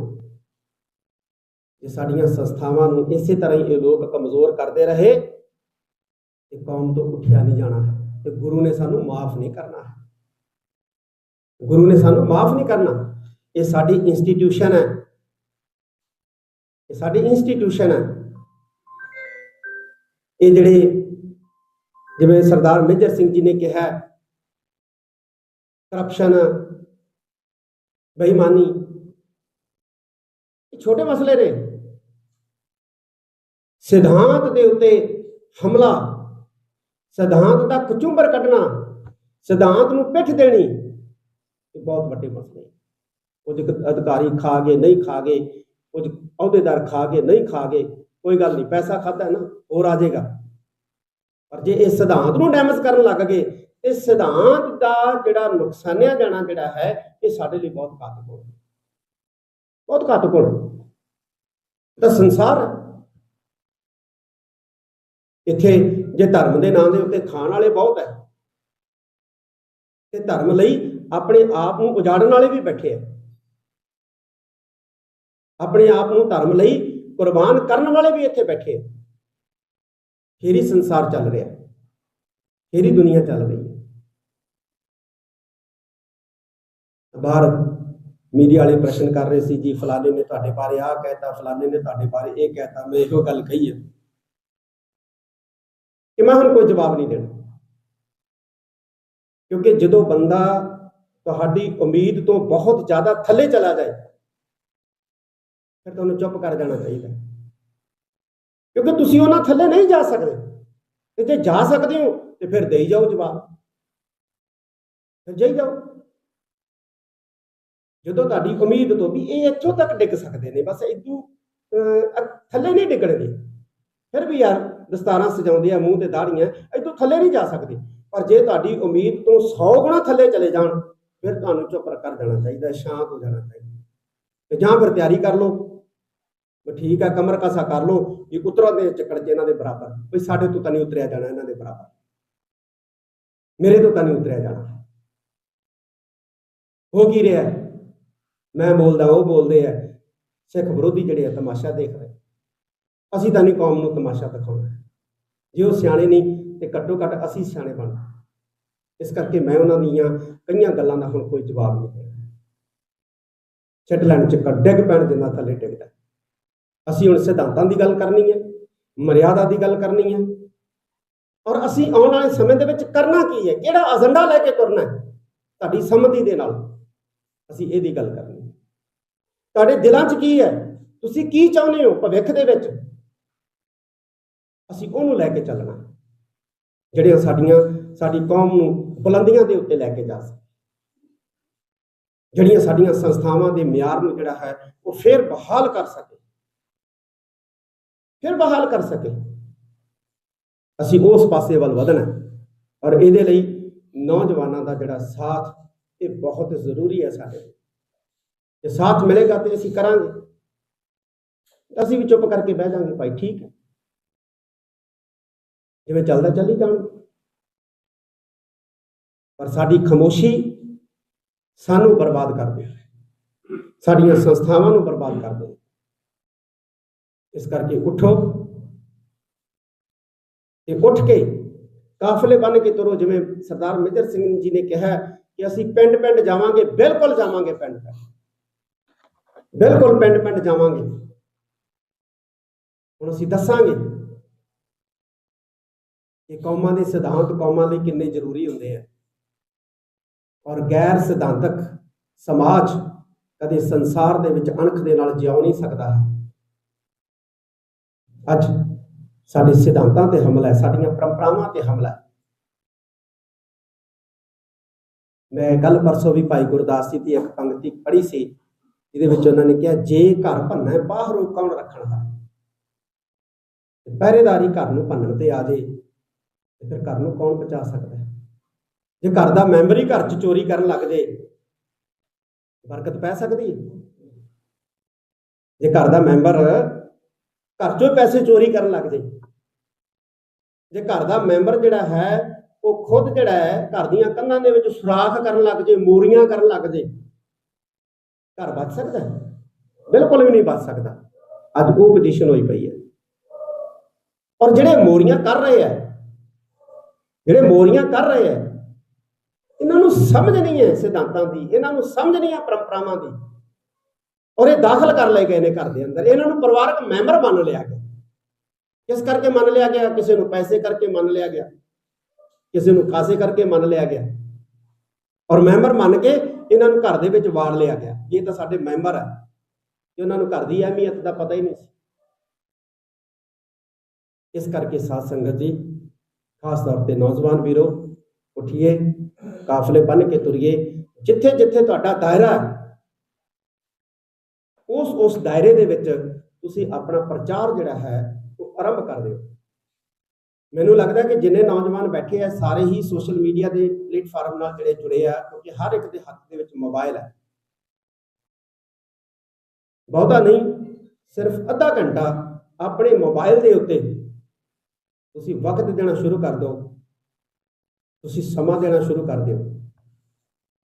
Speaker 1: ਜੇ ਸਾਡੀਆਂ ਸੰਸਥਾਵਾਂ ਨੂੰ ਇਸੇ ਤਰ੍ਹਾਂ ਹੀ ਇਹ ਲੋਕ ਕਮਜ਼ੋਰ ਕਰਦੇ ਰਹੇ ਤੇ ਕੌਮ ਤੋਂ ਉੱਠਿਆ ਨਹੀਂ ਜਾਣਾ ਹੈ ਤੇ ਗੁਰੂ ਨੇ ਸਾਨੂੰ ਮਾਫ ਨਹੀਂ ਕਰਨਾ ਹੈ। ਗੁਰੂ ਨੇ ਸਾਨੂੰ ਮਾਫ ਨਹੀਂ ਕਰਨਾ। ਇਹ ਸਾਡੀ ਇੰਸਟੀਟਿਊਸ਼ਨ ਹੈ। ਇਹ ਸਾਡੀ ਇੰਸਟੀਟਿਊਸ਼ਨ ਹੈ। ਇਹ ਜਿਹੜੇ ਜਿਵੇਂ ਸਰਦਾਰ ਮੇਜਰ ਸਿੰਘ ਜੀ ਨੇ ਕਿਹਾ ਕਰਪਸ਼ਨ ਬੇਈਮਾਨੀ, ਇਹ ਛੋਟੇ ਮਸਲੇ ਨੇ। ਸਿਧਾਂਤ ਦੇ ਉੱਤੇ ਹਮਲਾ। ਸਿਧਾਂਤ ਦਾ ਕਚੁੰਬਰ ਕੱਢਣਾ, ਸਿਧਾਂਤ ਨੂੰ ਪਿੱਠ ਦੇਣੀ, ਇਹ ਬਹੁਤ ਵੱਡੇ ਮਸਲੇ ਕੁਝ ਅਧਿਕਾਰੀ ਖਾ ਗਏ, ਨਹੀਂ ਖਾ ਗਏ, ਕੁਝ ਅਹੁਦੇਦਾਰ ਖਾ ਗਏ, ਨਹੀਂ ਖਾ ਗਏ, ਕੋਈ ਗੱਲ ਨਹੀਂ, ਪੈਸਾ ਖਾਦਾ ਨਾ, ਹੋਰ ਆ ਜਾਏਗਾ। ਪਰ ਜੇ ਇਹ ਸਿਧਾਂਤ ਨੂੰ ਡੈਮੇਜ ਕਰਨ ਲੱਗ ਗਏ, ਤੇ ਸਿਧਾਂਤ ਦਾ ਜਿਹੜਾ ਨੁਕਸਾਨਿਆ ਜਾਣਾ ਜਿਹੜਾ ਹੈ, ਇਹ ਸਾਡੇ ਲਈ ਬਹੁਤ ਘਾਤਕ ਹੋਣਾ। ਬਹੁਤ ਘਾਤਕ ਹੋਣਾ। ਤਾਂ ਸੰਸਾਰ ਹੈ। ਇੱਥੇ ਜੇ ਧਰਮ ਦੇ ਨਾਂ ਦੇ ਉੱਤੇ ਖਾਣ ਵਾਲੇ ਬਹੁਤ ਹੈ, ਤੇ ਧਰਮ ਲਈ ਆਪਣੇ ਆਪ ਨੂੰ ਉਜਾੜਨ ਵਾਲੇ ਵੀ ਬੈਠੇ ਆ। ਆਪਣੇ ਆਪ ਨੂੰ ਧਰਮ ਲਈ ਕੁਰਬਾਨ ਕਰਨ ਵਾਲੇ ਵੀ ਇੱਥੇ ਬੈਠੇ ਆ। ਫੇਰੀ ਸੰਸਾਰ ਚੱਲ ਰਿਹਾ ਫੇਰੀ ਹੀ ਦੁਨੀਆ ਚੱਲ ਰਹੀ ਹੈ। ਬਾਹਰ ਮੀਡੀਆ ਵਾਲੇ ਪ੍ਰਸ਼ਨ ਕਰ ਰਹੇ ਸੀ ਜੀ, ਫਲਾਣੇ ਨੇ ਤੁਹਾਡੇ ਬਾਰੇ ਆਹ ਕਹਿਤਾ, ਫਲਾਣੇ ਨੇ ਤੁਹਾਡੇ ਬਾਰੇ ਇਹ ਕਹਿਤਾ, ਮੈਂ ਇਹੋ ਗੱਲ ਕਹੀ ਹੈ ਕਿ ਮੈਂ ਹੁਣ ਕੋਈ ਜਵਾਬ ਨਹੀਂ ਦੇਣਾ। ਕਿਉਂਕਿ ਜਦੋਂ ਬੰਦਾ ਤੁਹਾਡੀ ਉਮੀਦ ਤੋਂ ਬਹੁਤ ਜ਼ਿਆਦਾ ਥੱਲੇ ਚਲਾ ਜਾਏ, ਫਿਰ ਤੁਹਾਨੂੰ ਚੁੱਪ ਕਰ ਜਾਣਾ ਚਾਹੀਦਾ ਕਿਉਂਕਿ ਤੁਸੀਂ ਉਹਨਾਂ ਥੱਲੇ ਨਹੀਂ ਜਾ ਸਕਦੇ। ਤੇ ਜੇ ਜਾ ਸਕਦੇ ਹੋ, ਤੇ ਫਿਰ ਦੇਈ ਜਾਓ ਜਵਾਬ। ਫਿਰ ਜਾਈ ਜਾਓ। ਜਦੋਂ ਤੁਹਾਡੀ ਉਮੀਦ ਤੋਂ ਵੀ ਇਹ ਇੱਥੋਂ ਤੱਕ ਡਿੱਗ ਸਕਦੇ ਨੇ, ਬਸ ਇਦੋਂ ਥੱਲੇ ਨਹੀਂ ਡਿੱਗਣਗੇ। ਫਿਰ ਵੀ ਯਾਰ ਦਸਤਾਰਾਂ ਸਜਾਉਂਦੇ ਆ ਮੂੰਹ ਤੇ ਦਾੜੀਆਂ ਇਦੋਂ ਥੱਲੇ ਨਹੀਂ ਜਾ ਸਕਦੇ। ਪਰ ਜੇ ਤੁਹਾਡੀ ਉਮੀਦ ਤੋਂ 100 ਗੁਣਾ ਥੱਲੇ ਚਲੇ ਜਾਣ, ਫਿਰ ਤੁਹਾਨੂੰ ਚੁੱਪ ਕਰ ਜਾਣਾ ਚਾਹੀਦਾ, ਸ਼ਾਂਤ ਹੋ ਜਾਣਾ ਚਾਹੀਦਾ। ਤੇ ਜਾਂ ਫਿਰ ਤਿਆਰੀ ਕਰ ਲਓ। ਵੀ ਠੀਕ ਆ, ਕਮਰ ਕਸਾ ਕਰ ਲਓ ਵੀ ਉਤਰਾਂ ਦੇ ਚੱਕਰ 'ਚ ਇਹਨਾਂ ਦੇ ਬਰਾਬਰ। ਵੀ ਸਾਡੇ ਤੋਂ ਤਾਂ ਨਹੀਂ ਉਤਰਿਆ ਜਾਣਾ ਇਹਨਾਂ ਦੇ ਬਰਾਬਰ। ਮੇਰੇ ਤੋਂ ਤਾਂ ਨਹੀਂ ਉਤਰਿਆ ਜਾਣਾ। ਹੋ ਕੀ ਰਿਹਾ? ਮੈਂ ਬੋਲਦਾ, ਉਹ ਬੋਲਦੇ ਆ, ਸਿੱਖ ਵਿਰੋਧੀ ਜਿਹੜੇ ਆ ਤਮਾਸ਼ਾ ਦੇਖ ਰਹੇ। ਅਸੀਂ ਤਾਂ ਨਹੀਂ ਕੌਮ ਨੂੰ ਤਮਾਸ਼ਾ ਦਿਖਾਉਣਾ। ਜੇ ਉਹ ਸਿਆਣੇ ਨਹੀਂ, ਤੇ ਘੱਟੋ ਘੱਟ ਅਸੀਂ ਸਿਆਣੇ ਬਣ ਇਸ ਕਰਕੇ ਮੈਂ ਉਹਨਾਂ ਦੀਆਂ ਕਈਆਂ ਗੱਲਾਂ ਦਾ ਹੁਣ ਕੋਈ ਜਵਾਬ ਨਹੀਂ ਦੇਣਾ ਸਿੱਟ ਲੈਣ ਚ ਡਿੱਗ ਪੈਣ ਜਿੰਨਾ ਥੱਲੇ ਡਿੱਗਦਾ ਅਸੀਂ ਹੁਣ ਸਿਧਾਂਤਾਂ ਦੀ ਗੱਲ ਕਰਨੀ ਹੈ ਮਰਿਆਦਾ ਦੀ ਗੱਲ ਕਰਨੀ ਹੈ ਔਰ ਅਸੀਂ ਆਉਣ ਵਾਲੇ ਸਮੇਂ ਦੇ ਵਿੱਚ ਕਰਨਾ ਕੀ ਹੈ ਕਿਹੜਾ ਏਜੰਡਾ ਲੈ ਕੇ ਤੁਰਨਾ ਹੈ? ਤੁਹਾਡੀ ਸੰਮਤੀ ਦੇ ਨਾਲ ਅਸੀਂ ਇਹਦੀ ਗੱਲ ਕਰਨੀ ਹੈ ਤੁਹਾਡੇ ਦਿਲਾਂ 'ਚ ਕੀ ਹੈ? ਤੁਸੀਂ ਕੀ ਚਾਹੁੰਦੇ ਹੋ ਭਵਿੱਖ ਦੇ ਵਿੱਚ? ਅਸੀਂ ਉਹਨੂੰ ਲੈ ਕੇ ਚੱਲਣਾ। ਜਿਹੜੀਆਂ ਸਾਡੀਆਂ, ਸਾਡੀ ਕੌਮ ਨੂੰ ਬੁਲੰਦੀਆਂ ਦੇ ਉੱਤੇ ਲੈ ਕੇ ਜਾ ਸਕੇ। ਜਿਹੜੀਆਂ ਸਾਡੀਆਂ ਸੰਸਥਾਵਾਂ ਦੇ ਮਿਆਰ ਨੂੰ ਜਿਹੜਾ ਹੈ, ਉਹ ਫੇਰ ਬਹਾਲ ਕਰ ਸਕੇ। ਫਿਰ ਬਹਾਲ ਕਰ ਸਕੇ। ਅਸੀਂ ਉਸ ਪਾਸੇ ਵੱਲ ਵਧਣਾ ਹੈ। ਔਰ ਇਹਦੇ ਲਈ ਨੌਜਵਾਨਾਂ ਦਾ ਜਿਹੜਾ ਸਾਥ, ਇਹ ਬਹੁਤ ਜ਼ਰੂਰੀ ਹੈ ਸਾਡੇ ਲਈ। ਜੇ ਸਾਥ ਮਿਲੇਗਾ ਤੇ ਅਸੀਂ ਕਰਾਂਗੇ। ਅਸੀਂ ਵੀ ਚੁੱਪ ਕਰਕੇ ਬਹਿ ਜਾਾਂਗੇ ਭਾਈ ਠੀਕ ਹੈ। ਜਿਵੇਂ ਚੱਲਦਾ ਚੱਲੀ ਜਾਣ। ਪਰ ਸਾਡੀ ਖਮੋਸ਼ੀ ਸਾਨੂੰ ਬਰਬਾਦ ਕਰਦੇ ਸਾਡੀਆਂ ਸੰਸਥਾਵਾਂ ਨੂੰ ਬਰਬਾਦ ਕਰਦੇ ਇਸ ਕਰਕੇ ਉਠੋ ਤੇ ਉੱਠ ਕੇ ਕਾਫਲੇ ਬਣ ਕੇ ਤੁਰੋ। ਜਿਵੇਂ ਸਰਦਾਰ ਮੇਜਰ ਸਿੰਘ ਜੀ ਨੇ ਕਿਹਾ ਕਿ ਅਸੀਂ ਪਿੰਡ ਪਿੰਡ ਜਾਵਾਂਗੇ, ਬਿਲਕੁਲ ਜਾਵਾਂਗੇ ਪਿੰਡ ਪਿੰਡ। ਬਿਲਕੁਲ ਪਿੰਡ ਪਿੰਡ ਜਾਵਾਂਗੇ। ਹੁਣ ਅਸੀਂ ਦੱਸਾਂਗੇ ਕਿ ਕੌਮਾਂ ਦੇ ਸਿਧਾਂਤ ਕੌਮਾਂ ਲਈ ਕਿੰਨੇ ਜ਼ਰੂਰੀ ਹੁੰਦੇ ਆ। ਔਰ ਗੈਰ ਸਿਧਾਂਤਕ ਸਮਾਜ ਕਦੇ ਸੰਸਾਰ ਦੇ ਵਿੱਚ ਅਣਖ ਦੇ ਨਾਲ ਜਿਉ ਨਹੀਂ ਸਕਦਾ। ਅੱਜ ਸਾਡੇ ਸਿਧਾਂਤਾਂ ਤੇ ਹਮਲਾ ਹੈ, ਸਾਡੀਆਂ ਪਰੰਪਰਾਵਾਂ ਤੇ ਹਮਲਾ ਹੈ। ਮੈਂ ਕੱਲ ਪਰਸੋਂ ਵੀ ਭਾਈ ਗੁਰਦਾਸ ਜੀ ਦੀ ਇੱਕ ਪੰਕਤੀ ਪੜ੍ਹੀ ਸੀ, ਜਿਹਦੇ ਵਿੱਚ ਉਹਨਾਂ ਨੇ ਕਿਹਾ, ਜੇ ਘਰ ਭੰਨਾ ਹੈ, ਬਾਹਰੋਂ ਕੌਣ ਰੱਖਣ ਹੈ ਪਹਿਰੇਦਾਰੀ ਘਰ ਨੂੰ ਭੰਨਣ ਤੇ ਆ ਜੇ। ਤੇ ਫਿਰ ਘਰ ਨੂੰ ਕੌਣ ਬਚਾ ਸਕਦਾ ਹੈ? ਜੇ ਘਰ ਦਾ ਮੈਂਬਰ ਹੀ ਘਰ 'ਚ ਚੋਰੀ ਕਰਨ ਲੱਗ ਜੇ, ਬਰਕਤ ਪੈ ਸਕਦੀ ਹੈ? ਜੇ ਘਰ ਦਾ ਮੈਂਬਰ ਘਰ 'ਚੋਂ ਪੈਸੇ ਚੋਰੀ ਕਰਨ ਲੱਗ ਜੇ ਜੇ ਘਰ ਦਾ ਮੈਂਬਰ ਜਿਹੜਾ ਹੈ, ਉਹ ਖੁਦ ਜਿਹੜਾ ਹੈ, ਘਰ ਦੀਆਂ ਕੰਧਾਂ ਦੇ ਵਿੱਚ ਸੁਰਾਖ ਕਰਨ ਲੱਗ ਜੇ, ਮੋਰੀਆਂ ਕਰਨ ਲੱਗ ਜੇ, ਘਰ ਬਚ ਸਕਦਾ ਬਿਲਕੁਲ ਵੀ ਨਹੀਂ ਬਚ ਸਕਦਾ। ਅੱਜ ਉਹ ਪੋਜੀਸ਼ਨ ਹੋਈ ਪਈ ਹੈ। ਔਰ ਜਿਹੜੇ ਮੋਰੀਆਂ ਕਰ ਰਹੇ ਆ ਜਿਹੜੇ ਮੋਰੀਆਂ ਕਰ ਰਹੇ ਆ ਇਹਨਾਂ ਨੂੰ ਸਮਝ ਨਹੀਂ ਹੈ ਸਿਧਾਂਤਾਂ ਦੀ, ਇਹਨਾਂ ਨੂੰ ਸਮਝ ਨਹੀਂ ਹੈ ਪਰੰਪਰਾਵਾਂ ਦੀ। ਔਰ ਇਹ ਦਾਖਲ ਕਰ ਲਏ ਗਏ ਨੇ ਘਰ ਦੇ ਅੰਦਰ। ਇਹਨਾਂ ਨੂੰ ਪਰਿਵਾਰਕ ਮੈਂਬਰ ਮੰਨ ਲਿਆ ਗਿਆ। ਕਿਸ ਕਰਕੇ ਮੰਨ ਲਿਆ ਗਿਆ? ਕਿਸੇ ਨੂੰ ਪੈਸੇ ਕਰਕੇ ਮੰਨ ਲਿਆ ਗਿਆ। ਕਿਸੇ ਨੂੰ ਕਾਸੇ ਕਰਕੇ ਮੰਨ ਲਿਆ ਗਿਆ। ਔਰ ਮੈਂਬਰ ਮੰਨ ਕੇ ਇਹਨਾਂ ਨੂੰ ਘਰ ਦੇ ਵਿੱਚ ਵਾੜ ਲਿਆ ਗਿਆ। ਇਹ ਤਾਂ ਸਾਡੇ ਮੈਂਬਰ ਹੈ ਕਿ ਉਹਨਾਂ ਨੂੰ ਘਰ ਦੀ ਅਹਿਮੀਅਤ ਦਾ ਪਤਾ ਹੀ ਨਹੀਂ ਸੀ। ਇਸ ਕਰਕੇ ਸਾਧ ਸੰਗਤ ਜੀ ਖਾਸ ਤੌਰ ਤੇ ਨੌਜਵਾਨ ਵੀਰੋ, ਉਠੀਏ, ਕਾਫਲੇ ਬਣ ਕੇ ਤੁਰੀਏ। ਜਿੱਥੇ ਜਿੱਥੇ ਤੁਹਾਡਾ ਦਾਇਰਾ ਹੈ, ਉਸ ਉਸ ਦਾਇਰੇ ਦੇ ਵਿੱਚ ਤੁਸੀਂ ਆਪਣਾ ਪ੍ਰਚਾਰ ਜਿਹੜਾ ਹੈ, ਉਹ ਆਰੰਭ ਕਰ ਦਿਓ। ਮੈਨੂੰ ਲੱਗਦਾ ਕਿ ਜਿੰਨੇ ਨੌਜਵਾਨ ਬੈਠੇ ਆ, ਸਾਰੇ ਹੀ ਸੋਸ਼ਲ ਮੀਡੀਆ ਦੇ ਪਲੇਟਫਾਰਮ ਨਾਲ ਜਿਹੜੇ ਜੁੜੇ ਆ, ਕਿਉਂਕਿ ਹਰ ਇੱਕ ਦੇ ਹੱਥ ਦੇ ਵਿੱਚ ਮੋਬਾਈਲ ਹੈ। ਬਹੁਤਾ ਨਹੀਂ, ਸਿਰਫ ਅੱਧਾ ਘੰਟਾ ਆਪਣੇ ਮੋਬਾਈਲ ਦੇ ਉੱਤੇ ਤੁਸੀਂ ਵਕਤ ਦੇਣਾ ਸ਼ੁਰੂ ਕਰ ਦਿਓ। ਤੁਸੀਂ ਸਮਾਂ ਦੇਣਾ ਸ਼ੁਰੂ ਕਰ ਦਿਓ।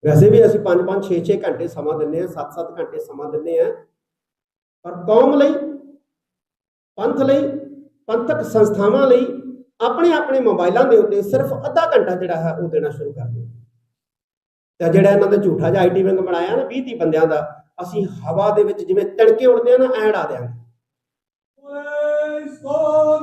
Speaker 1: ਵੈਸੇ ਵੀ ਅਸੀਂ 5 5 6 6 ਘੰਟੇ ਸਮਾਂ ਦਿੰਨੇ ਆ 7 7 ਘੰਟੇ ਸਮਾਂ ਦਿੰਨੇ ਆ ਪਰ ਕੌਮ ਲਈ, ਪੰਥ ਲਈ, ਪੰਥਕ ਸੰਸਥਾਵਾਂ ਲਈ ਆਪਣੇ ਆਪਣੇ ਮੋਬਾਈਲਾਂ ਦੇ ਉੱਤੇ ਸਿਰਫ ਅੱਧਾ ਘੰਟਾ ਜਿਹੜਾ ਹੈ ਉਹ ਦੇਣਾ ਸ਼ੁਰੂ ਕਰ ਦਿਓ। ਤਾਂ ਜਿਹੜਾ ਇਹਨਾਂ ਦਾ ਝੂਠਾ ਜਿਹਾ ਆਈਟੀ ਵਿੰਗ ਬਣਾਇਆ ਨਾ 20 30 ਬੰਦਿਆਂ ਦਾ, ਅਸੀਂ ਹਵਾ ਦੇ ਵਿੱਚ ਜਿਵੇਂ ਤੜਕੇ ਉੜਦੇ ਆ ਨਾ, ਐਂ ਉਡਾ ਦਿਆਂਗੇ।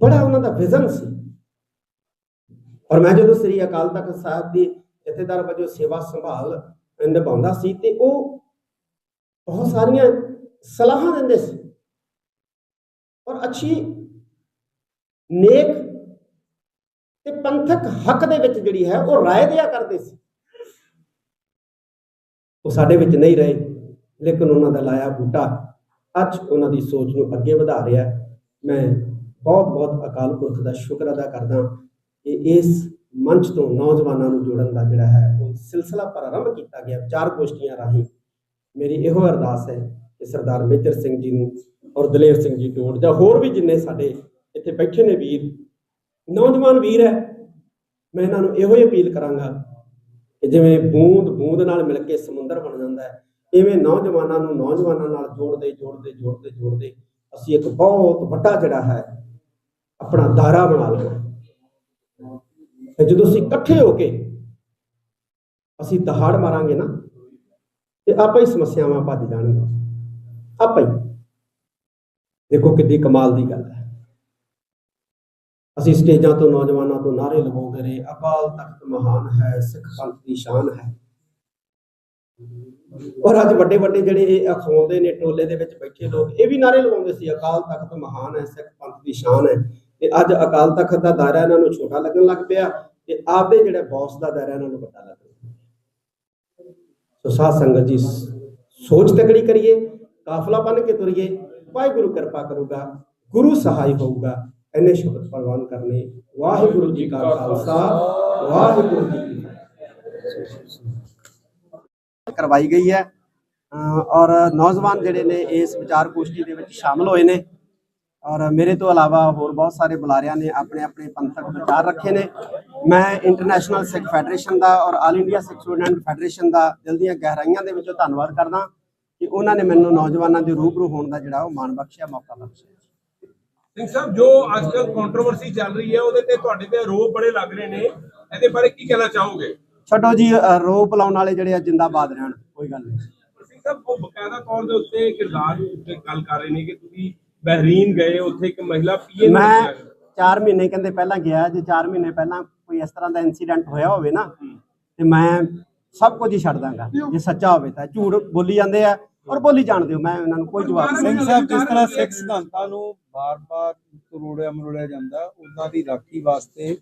Speaker 1: ਬੜਾ ਉਹਨਾਂ ਦਾ ਵਿਜ਼ਨ ਸੀ। ਔਰ ਮੈਂ ਜਦੋਂ ਸ੍ਰੀ ਅਕਾਲ ਤਖਤ ਸਾਹਿਬ ਦੀ ਜਥੇਦਾਰ ਵਜੋਂ ਸੇਵਾ ਸੰਭਾਲ ਨਿਭਾਉਂਦਾ ਸੀ ਤੇ ਉਹ ਬਹੁਤ ਸਾਰੀਆਂ ਸਲਾਹਾਂ ਦਿੰਦੇ ਸੀ। ਔਰ ਅੱਛੀ ਨੇਕ ਤੇ ਪੰਥਕ ਹੱਕ ਦੇ ਵਿੱਚ ਜਿਹੜੀ ਹੈ ਉਹ ਰਾਏ ਦਿਆ ਕਰਦੇ ਸੀ। ਉਹ ਸਾਡੇ ਵਿੱਚ ਨਹੀਂ ਰਹੇ, ਲੇਕਿਨ ਉਹਨਾਂ ਦਾ ਲਾਇਆ ਬੂਟਾ। ਅੱਜ ਉਹਨਾਂ ਦੀ ਸੋਚ ਨੂੰ ਅੱਗੇ ਵਧਾ ਰਿਹਾ ਮੈਂ ਬਹੁਤ ਬਹੁਤ ਅਕਾਲ ਪੁਰਖ ਦਾ ਸ਼ੁਕਰ ਅਦਾ ਕਰਦਾ ਕਿ ਇਸ ਮੰਚ ਤੋਂ ਨੌਜਵਾਨਾਂ ਨੂੰ ਜੋੜਨ ਦਾ ਜਿਹੜਾ ਹੈ ਉਹ ਸਿਲਸਿਲਾ ਪ੍ਰਾਰੰਭ ਕੀਤਾ ਗਿਆ। ਵਿਚਾਰ ਗੋਸ਼ਟੀਆਂ ਰਾਹੀਂ ਮੇਰੀ ਇਹੋ ਅਰਦਾਸ ਹੈ ਕਿ ਸਰਦਾਰ ਮੇਜਰ ਸਿੰਘ ਜੀ ਨੂੰ ਔਰ ਦਲੇਰ ਸਿੰਘ ਜੀ ਟੋੜ ਜਾਂ ਹੋਰ ਵੀ ਜਿੰਨੇ ਸਾਡੇ ਇੱਥੇ ਬੈਠੇ ਨੇ ਵੀਰ, ਨੌਜਵਾਨ ਵੀਰ ਹੈ, ਮੈਂ ਇਹਨਾਂ ਨੂੰ ਇਹੋ ਹੀ ਅਪੀਲ ਕਰਾਂਗਾ ਕਿ ਜਿਵੇਂ ਬੂੰਦ ਬੂੰਦ ਨਾਲ ਮਿਲ ਕੇ ਸਮੁੰਦਰ ਬਣ ਜਾਂਦਾ ਹੈ, ਇਵੇਂ ਨੌਜਵਾਨਾਂ ਨੂੰ ਨੌਜਵਾਨਾਂ ਨਾਲ ਜੋੜਦੇ ਜੋੜਦੇ ਜੋੜਦੇ ਜੋੜਦੇ ਅਸੀਂ ਇੱਕ ਬਹੁਤ ਵੱਡਾ ਜਿਹੜਾ ਹੈ ਆਪਣਾ ਦਾਰਾ ਬਣਾ ਲੈਣਾ ਤੇ ਜਦੋਂ ਅਸੀਂ ਇਕੱਠੇ ਹੋ ਕੇ ਅਸੀਂ ਦਹਾੜ ਮਾਰਾਂਗੇ ਨਾ, ਤੇ ਆਪਾਂ ਹੀ ਸਮੱਸਿਆਵਾਂ ਭੱਜ ਜਾਣਗੀਆਂ। ਆਪਾਂ ਹੀ। ਦੇਖੋ ਕਿੰਨੀ ਕਮਾਲ ਦੀ ਗੱਲ ਹੈ। ਅਸੀਂ ਸਟੇਜਾਂ ਤੋਂ ਨੌਜਵਾਨਾਂ ਤੋਂ ਨਾਰੇ ਲਵਾਉਂਦੇ ਰਹੇ, ਅਕਾਲ ਤਖਤ ਮਹਾਨ ਹੈ, ਸਿੱਖ ਪੰਥ ਦੀ ਸ਼ਾਨ ਹੈ। ਔਰ ਅੱਜ ਵੱਡੇ ਵੱਡੇ ਜਿਹੜੇ ਇਹ ਅਖਵਾਉਂਦੇ ਨੇ, ਟੋਲੇ ਦੇ ਵਿੱਚ ਬੈਠੇ ਲੋਕ, ਇਹ ਵੀ ਨਾਰੇ ਲਵਾਉਂਦੇ ਸੀ, ਅਕਾਲ ਤਖਤ ਮਹਾਨ ਹੈ, ਸਿੱਖ ਪੰਥ ਦੀ ਸ਼ਾਨ ਹੈ। ਤੇ ਅੱਜ ਅਕਾਲ ਤਖਤ ਦਾ ਦਾਇਰਾ ਇਹਨਾਂ ਨੂੰ ਛੋਟਾ ਲੱਗਣ ਲੱਗ ਪਿਆ ਤੇ ਆਪਦੇ ਜਿਹੜਾ ਬੌਸ ਦਾ ਦਾਇਰਾ ਇਹਨਾਂ ਨੂੰ ਵੱਡਾ ਲੱਗ ਪਿਆ। ਸੋ ਸਾਧ ਸੰਗਤ ਜੀ, ਸੋਚ ਤਕੜੀ ਕਰੀਏ, ਕਾਫਲਾ ਬਣ ਕੇ ਤੁਰੀਏ, ਵਾਹਿਗੁਰੂ ਕਿਰਪਾ ਕਰੂਗਾ, ਗੁਰੂ ਸਹਾਈ ਹੋਊਗਾ ਐਨੇ ਸ਼ਬਦ ਪ੍ਰਵਾਨ ਕਰਨੇ। ਵਾਹਿਗੁਰੂ ਜੀ ਕਾ ਖਾਲਸਾ, ਵਾਹਿਗੁਰੂ ਜੀ ਕੀ ਫਤਿਹ। ਕਰਵਾਈ ਗਈ ਹੈ। ਅਹ ਔਰ ਨੌਜਵਾਨ ਜਿਹੜੇ ਨੇ ਇਸ ਵਿਚਾਰ ਗੋਸ਼ਟੀ ਦੇ ਵਿੱਚ ਸ਼ਾਮਲ ਹੋਏ ਨੇ। ਔਰ ਮੇਰੇ ਤੋਂ ਇਲਾਵਾ ਹੋਰ ਬਹੁਤ ਸਾਰੇ ਬੁਲਾਰਿਆਂ ਨੇ ਆਪਣੇ ਆਪਣੇ ਪੰਥਕ ਵਿਚਾਰ ਰੱਖੇ ਨੇ। ਮੈਂ ਇੰਟਰਨੈਸ਼ਨਲ ਸਿੱਖ ਫੈਡਰੇਸ਼ਨ ਦਾ ਔਰ all India Sikh student federation ਦਾ ਦਿਲ ਦੀਆਂ ਗਹਿਰਾਈਆਂ ਦੇ ਵਿੱਚੋਂ ਧੰਨਵਾਦ ਕਰਦਾ ਕਿ ਉਹਨਾਂ ਨੇ ਮੈਨੂੰ ਨੌਜਵਾਨਾਂ ਦੇ ਰੂਬਰੂ ਹੋਣ ਦਾ ਜਿਹੜਾ ਉਹ ਮਾਣ ਬਖਸ਼ਿਆ ਮੌਕਾ ਬਖਸ਼ਿਆ।
Speaker 2: ਸਿੰਘ ਸਾਹਿਬ ਜੋ ਅੱਜਕੱਲ ਕੰਟਰੋਵਰਸੀ ਚੱਲ ਰਹੀ ਹੈ ਉਹਦੇ ਤੇ ਤੁਹਾਡੇ ਤੇ ਆਰੋਪ ਬੜੇ ਲੱਗ ਰਹੇ ਨੇ। ਇਹਦੇ ਬਾਰੇ ਕੀ ਕਹਿਣਾ ਚਾਹੋਗੇ?
Speaker 1: ਛੱਡੋ ਜੀ ਰੋਪ ਲਾਉਣ ਵਾਲੇ ਜਿਹੜੇ ਆ ਜਿੰਦਾਬਾਦ ਰਹਿਣ ਕੋਈ ਗੱਲ ਨਹੀਂ।
Speaker 2: ਸਿੰਘ ਸਾਹਿਬ ਉਹ ਬਕਾਇਦਾ ਤੌਰ ਦੇ ਉੱਤੇ ਕਿਰਦਾਰ ਉੱਤੇ ਗੱਲ ਕਰ ਰਹੇ ਨੇ ਕਿ ਤੁਸੀਂ ਬਹਿਰੀਨ ਗਏ ਉੱਥੇ ਇੱਕ ਮਹਿਲਾ ਪੀਏ
Speaker 1: ਮੈਂ
Speaker 2: ਦੇਖਿਆ।
Speaker 1: 4 ਮਹੀਨੇ ਕਹਿੰਦੇ ਪਹਿਲਾਂ ਗਿਆ ਜੇ 4 ਮਹੀਨੇ ਪਹਿਲਾਂ ਕੋਈ ਇਸ ਤਰ੍ਹਾਂ ਦਾ ਇਨਸੀਡੈਂਟ ਹੋਇਆ ਹੋਵੇ ਨਾ ਤੇ ਮੈਂ ਸਭ ਕੁਝ ਹੀ ਛੱਡ ਦਾਂਗਾ। ਜੇ ਸੱਚਾ ਹੋਵੇ ਤਾਂ। ਝੂਠ ਬੋਲੀ ਜਾਂਦੇ ਆ ਔਰ ਬੋਲੀ ਜਾਣ ਦਿਓ ਮੈਂ ਉਹਨਾਂ ਨੂੰ ਕੋਈ ਜਵਾਬ ਨਹੀਂ
Speaker 3: ਸਿੰਘ ਸਾਹਿਬ ਜਿਸ ਤਰ੍ਹਾਂ ਸਿੱਖ ਸਿਧਾਂਤਾਂ ਨੂੰ ਬਾਰ-ਬਾਰ ਤਰੋੜਿਆ ਮਰੋੜਿਆ ਜਾਂਦਾ ਉਹਨਾਂ ਦੀ ਰਾਖੀ ਵਾਸਤੇ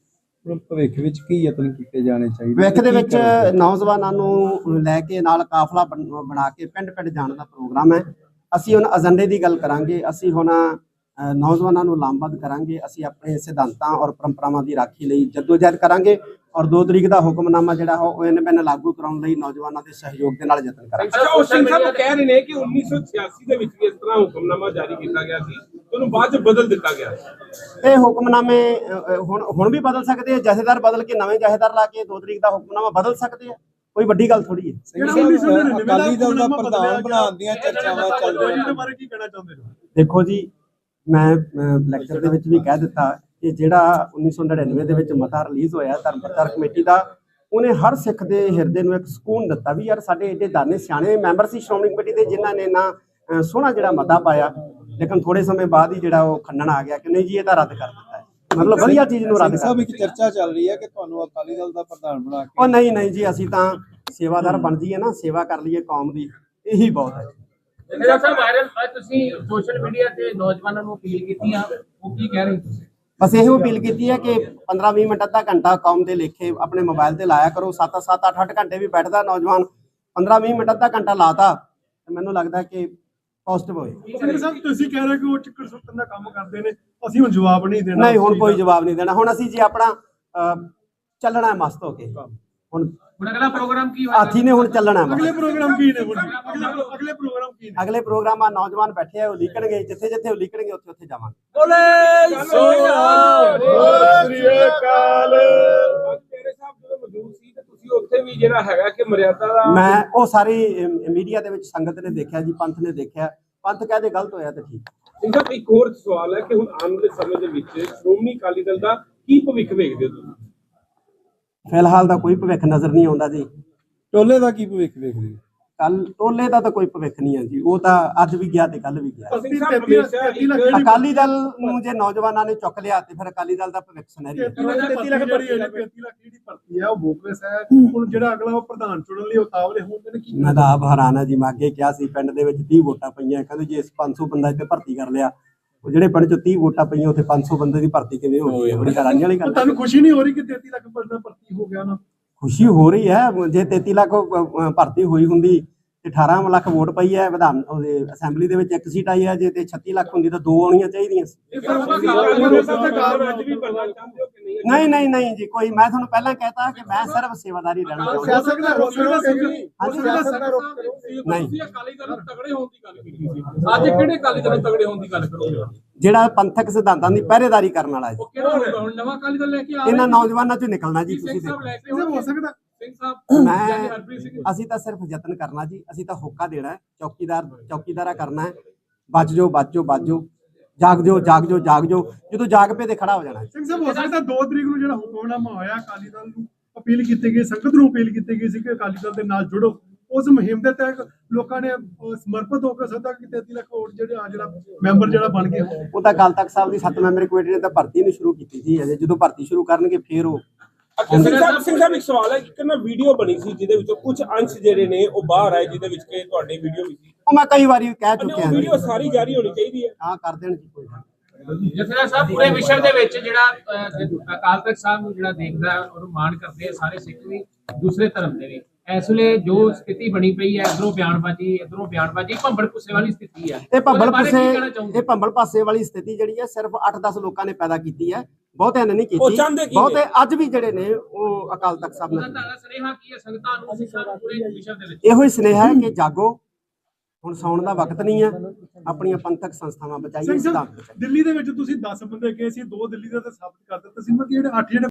Speaker 3: ਭਵਿੱਖ ਵਿੱਚ ਕੀ ਯਤਨ ਕੀਤੇ ਜਾਣੇ ਚਾਹੀਦੇ?
Speaker 1: ਵਿਖ ਦੇ ਵਿੱਚ ਨੌਜਵਾਨਾਂ ਨੂੰ ਲੈ ਕੇ ਨਾਲ ਕਾਫਲਾ ਬਣ- ਬਣਾ ਕੇ ਪਿੰਡ ਪਿੰਡ ਜਾਣ ਦਾ ਪ੍ਰੋਗਰਾਮ ਹੈ। ਅਸੀਂ ਹੁਣ ਏਜੰਡੇ ਦੀ ਗੱਲ ਕਰਾਂਗੇ ਅਸੀਂ ਹੁਣ ਨੌਜਵਾਨਾਂ ਨੂੰ ਲਾਮਬੱਧ ਕਰਾਂਗੇ ਅਸੀਂ ਆਪਣੇ ਸਿਧਾਂਤਾਂ ਔਰ ਪਰੰਪਰਾਵਾਂ ਦੀ ਰਾਖੀ ਲਈ ਜਦੋਜਹਿਦ ਕਰਾਂਗੇ ਔਰ 2 ਤਰੀਕ ਦਾ ਹੁਕਮਨਾਮਾ ਜਿਹੜਾ ਉਹ ਉਹਨੇ ਮੈਨ ਲਾਗੂ ਕਰਾਉਣ ਲਈ ਨੌਜਵਾਨਾਂ ਦੇ ਸਹਿਯੋਗ ਦੇ ਨਾਲ ਯਤਨ ਕਰਾਂਗੇ।
Speaker 2: ਅੱਛਾ ਉਹ ਸਿੰਘ ਸਾਹਿਬ ਕਹਿ ਰਹੇ ਨੇ ਕਿ 1986 ਦੇ ਵਿੱਚ ਵੀ ਇਸ ਤਰ੍ਹਾਂ ਹੁਕਮਨਾਮਾ ਜਾਰੀ ਕੀਤਾ ਗਿਆ ਸੀ ਉਹਨੂੰ ਬਾਅਦ ਚ ਬਦਲ ਦਿੱਤਾ ਗਿਆ।
Speaker 1: ਇਹ ਹੁਕਮਨਾਮੇ ਹੁਣ ਹੁਣ ਵੀ ਬਦਲ ਸਕਦੇ ਆ ਜਥੇਦਾਰ ਬਦਲ ਕੇ ਨਵੇਂ ਜਥੇਦਾਰ ਲਾ ਕੇ 2 ਤਰੀਕ ਦਾ ਹੁਕਮਨਾਮਾ ਬਦਲ ਸਕਦੇ ਆ? ਕੋਈ ਵੱਡੀ ਗੱਲ ਥੋੜੀ ਹੈ।
Speaker 3: ਅਕਾਲੀ ਦਲ ਦਾ ਪ੍ਰਧਾਨ ਬਣਾਉਣ ਦੀਆਂ ਚਰਚਾਵਾਂ ਚੱਲ ਰਹੀਆਂ ਨੇ।
Speaker 4: ਬਾਰੇ ਕੀ ਕਹਿਣਾ ਚਾਹੁੰਦੇ ਹੋ?
Speaker 1: ਦੇਖੋ ਜੀ ਮੈਂ ਲੈਕਚਰ ਦੇ ਵਿੱਚ ਵੀ ਕਹਿ ਦਿੱਤਾ ਕਿ ਜਿਹੜਾ 1999 ਦੇ ਵਿੱਚ ਮਤਾ ਰਿਲੀਜ਼ ਹੋਇਆ ਧਰਮ ਪ੍ਰਚਾਰ ਕਮੇਟੀ ਦਾ ਉਹਨੇ ਹਰ ਸਿੱਖ ਦੇ ਹਿਰਦੇ ਨੂੰ ਇੱਕ ਸਕੂਨ ਦਿੱਤਾ ਵੀ ਯਾਰ ਸਾਡੇ ਏਡੇ ਦਾਨੇ ਸਿਆਣੇ ਮੈਂਬਰ ਸੀ ਸ਼੍ਰੋਮਣੀ ਕਮੇਟੀ ਦੇ ਜਿਨ੍ਹਾਂ ਨੇ ਨਾ ਸੋਹਣਾ ਜਿਹੜਾ ਮਤਾ ਪਾਇਆ। ਲੇਕਿਨ ਥੋੜੇ ਸਮੇਂ ਬਾਅਦ ਹੀ ਜਿਹੜਾ ਉਹ ਖੰਡਨ ਆ ਗਿਆ ਕਿ ਨਹੀਂ ਜੀ ਇਹ ਤਾਂ ਰੱਦ ਕਰ ਮਤਲਬ ਵਧੀਆ ਚੀਜ਼ ਨੂੰ ਰੱਦ
Speaker 3: ਸਾਹਿਬ ਇੱਕ ਚਰਚਾ ਚੱਲ ਰਹੀ ਹੈ ਕਿ ਤੁਹਾਨੂੰ ਅਕਾਲੀ ਦਲ ਦਾ ਪ੍ਰਧਾਨ ਬਣਾ ਕੇ
Speaker 1: ਉਹ ਨਹੀਂ ਨਹੀਂ ਜੀ ਅਸੀਂ ਤਾਂ ਸੇਵਾਦਾਰ ਬਣ ਜਾਈਏ ਨਾ ਸੇਵਾ ਕਰ ਲਈਏ ਕੌਮ ਦੀ ਇਹੀ ਬਹੁਤ ਹੈ
Speaker 5: ਜਿਹੜਾ ਸਾਹਿਬ ਵਾਇਰਲ ਅੱਜ ਤੁਸੀਂ ਸੋਸ਼ਲ ਮੀਡੀਆ ਤੇ ਨੌਜਵਾਨਾਂ ਨੂੰ ਅਪੀਲ ਕੀਤੀ ਆ ਉਹ ਕੀ ਕਹਿ ਰਹੇ ਤੁਸੀਂ?
Speaker 1: ਬਸ ਇਹੋ ਅਪੀਲ ਕੀਤੀ ਹੈ ਕਿ 15-20 ਮਿੰਟ ਅੱਧਾ ਘੰਟਾ ਕੌਮ ਦੇ ਲੇਖੇ ਆਪਣੇ ਮੋਬਾਈਲ ਤੇ ਲਾਇਆ ਕਰੋ 7-7 8-8 ਘੰਟੇ ਵੀ ਬੈਠਦਾ ਨੌਜਵਾਨ 15-20 ਮਿੰਟ ਅੱਧਾ ਘੰਟਾ ਲਾਤਾ ਤੇ ਮੈਨੂੰ ਲੱਗਦਾ ਕਿ ਪੋਜ਼ਿਟਿਵ ਹੋਏ।
Speaker 4: ਸਿੰਘ ਸਾਹਿਬ ਤੁਸੀਂ ਕਹਿ ਰਹੇ ਕਿ ਉਹ ਚਿੱਕੜ ਸੁੱਟਣ ਦਾ ਕੰਮ ਕਰਦੇ ਨੇ ਅਸੀਂ ਹੁਣ ਜਵਾਬ ਨਹੀਂ ਦੇਣਾ।
Speaker 1: ਨਹੀਂ ਹੁਣ ਕੋਈ ਜਵਾਬ ਨਹੀਂ ਦੇਣਾ। ਹੁਣ ਅਸੀਂ ਜੀ ਆਪਣਾ ਚੱਲਣਾ ਹੈ ਮਸਤ ਹੋ ਕੇ। ਹੁਣ
Speaker 5: ਹੁਣ ਅਗਲਾ ਪ੍ਰੋਗਰਾਮ ਕੀ ਹੋਏਗਾ?
Speaker 1: ਹਾਥੀ ਨੇ ਹੁਣ ਚੱਲਣਾ ਹੈ।
Speaker 4: ਅਗਲੇ ਪ੍ਰੋਗਰਾਮ ਕੀ ਨੇ ਹੁਣ? ਅਗਲੇ ਪ੍ਰੋਗਰਾਮ ਕੀ ਨੇ?
Speaker 1: ਅਗਲੇ ਪ੍ਰੋਗਰਾਮ ਆ ਨੌਜਵਾਨ ਬੈਠੇ ਆ ਉਹ ਲਿਖਣਗੇ ਜਿੱਥੇ ਜਿੱਥੇ ਉਹ ਲਿਖਣਗੇ ਉੱਥੇ ਉੱਥੇ ਜਾਵਾਂਗੇ।
Speaker 2: ਤੇਰੇ ਸਾਹਿਬ ਜਦੋਂ ਵੀ ਜਿਹੜਾ ਹੈਗਾ ਕਿ ਮਰਿਆਦਾ ਦਾ
Speaker 1: ਮੈਂ ਉਹ ਸਾਰੀ ਮੀਡੀਆ ਦੇ ਵਿੱਚ ਸੰਗਤ ਨੇ ਦੇਖਿਆ ਜੀ ਪੰਥ ਨੇ ਦੇਖਿਆ। ਪੰਥ ਕਹਦੇ ਗਲਤ ਹੋਇਆ ਤੇ ਠੀਕ।
Speaker 2: ਸਿੰਘ ਇੱਕ ਹੋਰ ਸਵਾਲ ਹੈ ਕਿ ਹੁਣ ਆਉਣ ਵਾਲੇ ਸਮੇਂ ਦੇ ਵਿੱਚ ਸ਼੍ਰੋਮਣੀ ਅਕਾਲੀ ਦਲ ਦਾ ਕੀ ਭਵਿੱਖ ਵੇਖਦੇ ਹੋ ਤੁਸੀਂ?
Speaker 1: ਫਿਲਹਾਲ ਦਾ ਕੋਈ ਭਵਿੱਖ ਨਜ਼ਰ ਨਹੀਂ ਆਉਂਦਾ ਜੀ।
Speaker 3: ਟੋਲੇ ਦਾ ਕੀ ਭਵਿੱਖ ਵੇਖਦੇ ਹੋ?
Speaker 1: ਕੱਲ ਟੋਲੇ ਦਾ ਤਾਂ ਕੋਈ ਭਵਿੱਖ ਨਹੀਂ ਹੈ ਜੀ ਉਹ ਤਾਂ ਅੱਜ ਵੀ ਗਿਆ ਤੇ ਕੱਲ ਵੀ ਗਿਆ।
Speaker 2: ਸਿੰਘ ਸਾਹਿਬ ਹਮੇਸ਼ਾ ਇੱਕ
Speaker 1: ਅਕਾਲੀ ਦਲ ਨੂੰ ਜੇ ਨੌਜਵਾਨਾਂ ਨੇ ਚੁੱਕ ਲਿਆ ਤੇ ਫਿਰ ਅਕਾਲੀ ਦਲ ਦਾ ਭਵਿੱਖ ਸੁਨਹਿਰੀ ਹੈ।
Speaker 4: 33 ਲੱਖ ਜਿਹੜੀ ਹੈ 33 ਲੱਖ ਜਿਹੜੀ ਭਰਤੀ ਹੈ ਉਹ ਬੋਕਰਸ ਹੈ ਹੁਣ ਜਿਹੜਾ ਅਗਲਾ ਉਹ ਪ੍ਰਧਾਨ ਚੁਣਨ ਲਈ ਉਤਾਵਲੇ ਹੋਣਗੇ ਨੇ ਕੀ
Speaker 1: ਮੈਂ ਤਾਂ ਆਪ ਹੈਰਾਨ ਆ ਜੀ ਮੈਂ ਅੱਗੇ ਕਿਹਾ ਸੀ ਪਿੰਡ ਦੇ ਵਿੱਚ 30 ਵੋਟਾਂ ਪਈਆਂ ਕਹਿੰਦੇ ਜੇ ਇਸ 500 ਬੰਦਾ ਇੱਥੇ ਭਰਤੀ ਕਰ ਲਿਆ ਉਹ ਜਿਹੜੇ ਪਿੰਡ ਚ 30 ਵੋਟਾਂ ਪਈਆਂ ਉੱਥੇ 500 ਬੰਦੇ ਦੀ ਭਰਤੀ ਕਿਵੇਂ ਹੋ ਗਈ? ਬੜੀ ਹੈਰਾਨੀ ਵਾਲੀ ਗੱਲ ਹੈ।
Speaker 4: ਤੁਹਾਨੂੰ ਖੁਸ਼ੀ ਨਹੀਂ ਹੋ ਰਹੀ ਕਿ 33 ਲੱਖ ਬੰਦਾ ਭਰਤੀ ਹੋ ਗਿਆ ਨਾ?
Speaker 1: ਖੁਸ਼ੀ ਹੋ ਰਹੀ ਹੈ। ਜੇ 33 ਲੱਖ ਭਰਤੀ ਹੋਈ ਹੁੰਦੀ ਤੇ 18 ਲੱਖ ਵੋਟ ਪਈ ਹੈ। ਵਿਧਾਨ ਉਹਦੇ ਅਸੈਂਬਲੀ ਦੇ ਵਿੱਚ ਇੱਕ ਸੀਟ ਆਈ ਹੈ। ਜੇ ਤੇ 36 ਲੱਖ ਹੁੰਦੀ ਤਾਂ ਦੋ ਆਉਣੀਆਂ ਚਾਹੀਦੀਆਂ ਸੀ।
Speaker 2: ਨਹੀਂ?
Speaker 1: ਨਹੀਂ ਨਹੀਂ ਜੀ ਕੋਈ ਮੈਂ ਤੁਹਾਨੂੰ ਪਹਿਲਾਂ ਕਹਿਤਾ ਕਿ ਮੈਂ ਸਿਰਫ ਸੇਵਾਦਾਰੀ ਰਹਿਣਾ ਚਾਹੁੰਦਾ।
Speaker 4: ਸਿਆਸਤ ਦਾ ਰੋਕ ਕਰੋ
Speaker 1: ਹਾਂਜੀ,
Speaker 4: ਸਿਆਸਤ ਦਾ ਰੋਕ ਕਰੋ।
Speaker 1: ਨਹੀਂ।
Speaker 5: ਤੁਸੀਂ ਅਕਾਲੀ ਦਲ ਨੂੰ ਤਗੜੇ ਹੋਣ ਦੀ ਗੱਲ ਕੀਤੀ ਸੀ। ਅੱਜ ਕਿਹੜੇ ਅਕਾਲੀ ਦਲ ਨੂੰ ਤਗੜੇ ਹੋਣ ਦੀ ਗੱਲ ਕਰੋਗੇ?
Speaker 1: ਜਿਹੜਾ ਪੰਥਕ ਸਿਧਾਂਤਾਂ ਦੀ ਪਹਿਰੇਦਾਰੀ ਕਰਨ ਵਾਲਾ ਹੈ
Speaker 5: ਉਹ ਕਿਹੜਾ ਹੋਊਗਾ ਹੁਣ ਨਵਾਂ ਅਕਾਲੀ ਦਲ ਲੈ ਕੇ ਆ ਰਹੇ
Speaker 1: ਇਹਨਾਂ? ਨੌਜਵਾਨਾਂ ਚੋਂ ਨਿਕਲਣਾ ਜੀ ਤੁਸੀਂ ਦੇਖੋ
Speaker 4: ਹੋ। ਸਕਦਾ
Speaker 5: ਸਿੰਘ ਸਾਹਿਬ
Speaker 1: ਮੈਂ-
Speaker 5: ਜਾਂ ਹਰਪ੍ਰੀਤ ਸਿੰਘ
Speaker 1: ਅਸੀਂ ਤਾਂ ਸਿਰਫ ਯਤਨ ਕਰਨਾ ਜੀ ਅਸੀਂ ਤਾਂ ਹੋਕਾ ਦੇਣਾ ਹੈ ਚੌਕੀਦਾਰ ਚੌਕੀਦਾਰਾ ਕਰਨਾ ਹੈ ਬਚ ਜਾਓ ਬਚ ਜਾਓ ਬਚ ਜਾਓ ਜਾਗ ਜਾਓ ਜਾਗ ਜਾਓ ਜਾਗ ਜਾਓ ਜਦੋਂ ਜਾਗ ਪਏ ਤੇ ਖੜਾ ਹੋ ਜਾਣਾ।
Speaker 4: ਸਿੰਘ ਸਾਹਿਬ ਹੋ ਸਕਦਾ 2 ਤਰੀਕ ਨੂੰ ਜਿਹੜਾ ਹੁਕਮਨਾਮਾ ਹੋਇਆ ਅਕਾਲੀ ਦਲ ਨੂੰ ਅਪੀਲ ਕੀਤੀ ਗਈ ਸੰਗਤ ਨੂੰ ਅਪੀਲ ਕੀਤੀ ਗਈ ਸੀ ਕਿ ਅਕਾਲੀ ਦਲ ਦੇ ਨਾਲ ਜੁੜੋ ਉਸ ਮੁਹਿੰਮ ਦੇ ਤਹਿਤ ਲੋਕਾਂ ਨੇ ਸਮਰਪਿਤ ਹੋ ਕੇ ਸਦਾ ਕਿ 33 ਲੱਖ ਵੋਟ ਜਿਹੜੇ ਆ ਜਿਹੜਾ ਮੈਂਬਰ ਜਿਹੜਾ ਬਣ ਹੋਣ।
Speaker 1: ਉਹ ਤਾਂ ਅਕਾਲ ਤਖਤ ਸਾਹਿਬ ਦੀ ਸੱਤ ਮੈਂਬਰੀ ਕਮੇਟੀ ਨੇ ਤਾਂ ਭਰਤੀ ਨੂੰ ਸ਼ੁਰੂ ਕੀਤੀ ਸੀ ਅਜੇ ਜਦੋਂ ਭਰਤੀ ਸ਼ੁਰੂ ਕਰਨਗੇ ਫੇਰ ਉਹ
Speaker 2: ਅੱਛਾ ਸਿੰਘ ਸਾਹਿਬ ਸਿੰਘ ਸਾਹਿਬ ਇੱਕ ਸਵਾਲ ਹੈ ਕਿ ਇੱਕ ਨਾ ਵੀਡੀਓ ਬਣੀ ਸੀ ਜਿਹਦੇ ਵਿੱਚੋਂ ਕੁਝ ਅੰਸ਼ ਜਿਹੜੇ ਨੇ ਉਹ ਬਾਹਰ ਆਏ ਜਿਹਦੇ ਵਿੱਚ ਕਿ ਤੁਹਾਡੀ ਵੀਡੀਓ ਵੀ ਸੀ।
Speaker 1: ਉਹ ਮੈਂ ਕਈ ਵਾਰੀ ਕਹਿ
Speaker 2: ਅਤੇ
Speaker 1: ਚੁੱਕਿਆ
Speaker 2: ਉਹ ਵੀਡੀਓ ਸਾਰੀ ਜਾਰੀ ਹੋਣੀ ਚਾਹੀਦੀ ਹੈ।
Speaker 1: ਹਾਂ ਕਰ ਦੇਣ ਜੀ ਕੋਈ ਗੱਲ ਨਹੀਂ।
Speaker 5: ਜਥੇਦਾਰ ਸਾਹਿਬ ਪੂਰੇ ਵਿਸ਼ਵ ਦੇ ਵਿੱਚ ਜਿਹੜਾ ਅਹ, ਅਕਾਲ ਤਖਤ ਸਾਹਿਬ ਨੂੰ ਜਿਹੜਾ ਦੇਖਦਾ ਹੈ, ਉਹਨੂੰ ਮਾਣ ਕਰਦੇ ਆ ਸਾਰੇ ਸਿੱਖ ਵੀ ਦੂਸਰੇ ਧਰਮ ਦੇ ਵੀ। ਇਸ ਵੇਲੇ ਜੋ ਸਥਿਤੀ ਬਣੀ ਪਈ ਹੈ ਇਧਰੋਂ ਬਿਆਨਬਾਜ਼ੀ ਇਧਰੋਂ ਬਿਆਨਬਾਜ਼ੀ ਭੰਬਲ ਪੁੱਸੇ ਵਾਲੀ ਸਥਿਤੀ ਹੈ।
Speaker 1: ਇਹ ਭੰਬਲ ਪਾਸੇ? ਇਹ ਭੰਬਲ ਪਾਸੇ ਵਾਲੀ ਸਥਿਤੀ ਜਿਹੜੀ ਹੈ ਸਿਰਫ 8-10 ਲੋਕਾਂ ਨੇ ਪੈਦਾ ਕੀਤੀ ਹੈ। ਬਹੁਤਿਆਂ ਨੇ ਨਹੀਂ ਕੀਤੀ।
Speaker 2: ਨੇ?
Speaker 1: ਬਹੁਤੇ ਅੱਜ ਵੀ ਜਿਹੜੇ ਨੇ ਉਹ ਅਕਾਲ ਤਖਤ ਸਾਹਿਬ
Speaker 5: ਤੁਹਾਡਾ ਸੁਨੇਹਾ ਕੀ ਹੈ? ਸੰਗਤਾਂ ਨੂੰ ਸਿੱਖਾਂ ਨੂੰ ਪੂਰੇ ਵਿਸ਼ਵ ਦੇ ਵਿੱਚ।
Speaker 1: ਇਹੋ ਹੀ ਸੁਨੇਹਾ ਹੈ ਕਿ ਜਾਗੋ। ਹੁਣ ਸੌਣ ਦਾ ਵਕਤ ਨਹੀਂ ਹੈ। ਆਪਣੀਆਂ ਪੰਥਕ ਸੰਸਥਾਵਾਂ ਬਚਾਈਏ
Speaker 4: ਦਿੱਲੀ ਦੇ ਵਿੱਚ ਤੁਸੀਂ 10 ਬੰਦੇ ਗਏ ਸੀ ਦੋ ਦਿੱਲੀ ਦੇ ਤਾਂ ਸਾਬਤ ਕਰ ਦਿੱਤੇ ਸੀ। ਮੈਂ ਕਿ ਜਿਹੜੇ 8 ਜਿਹੜੇ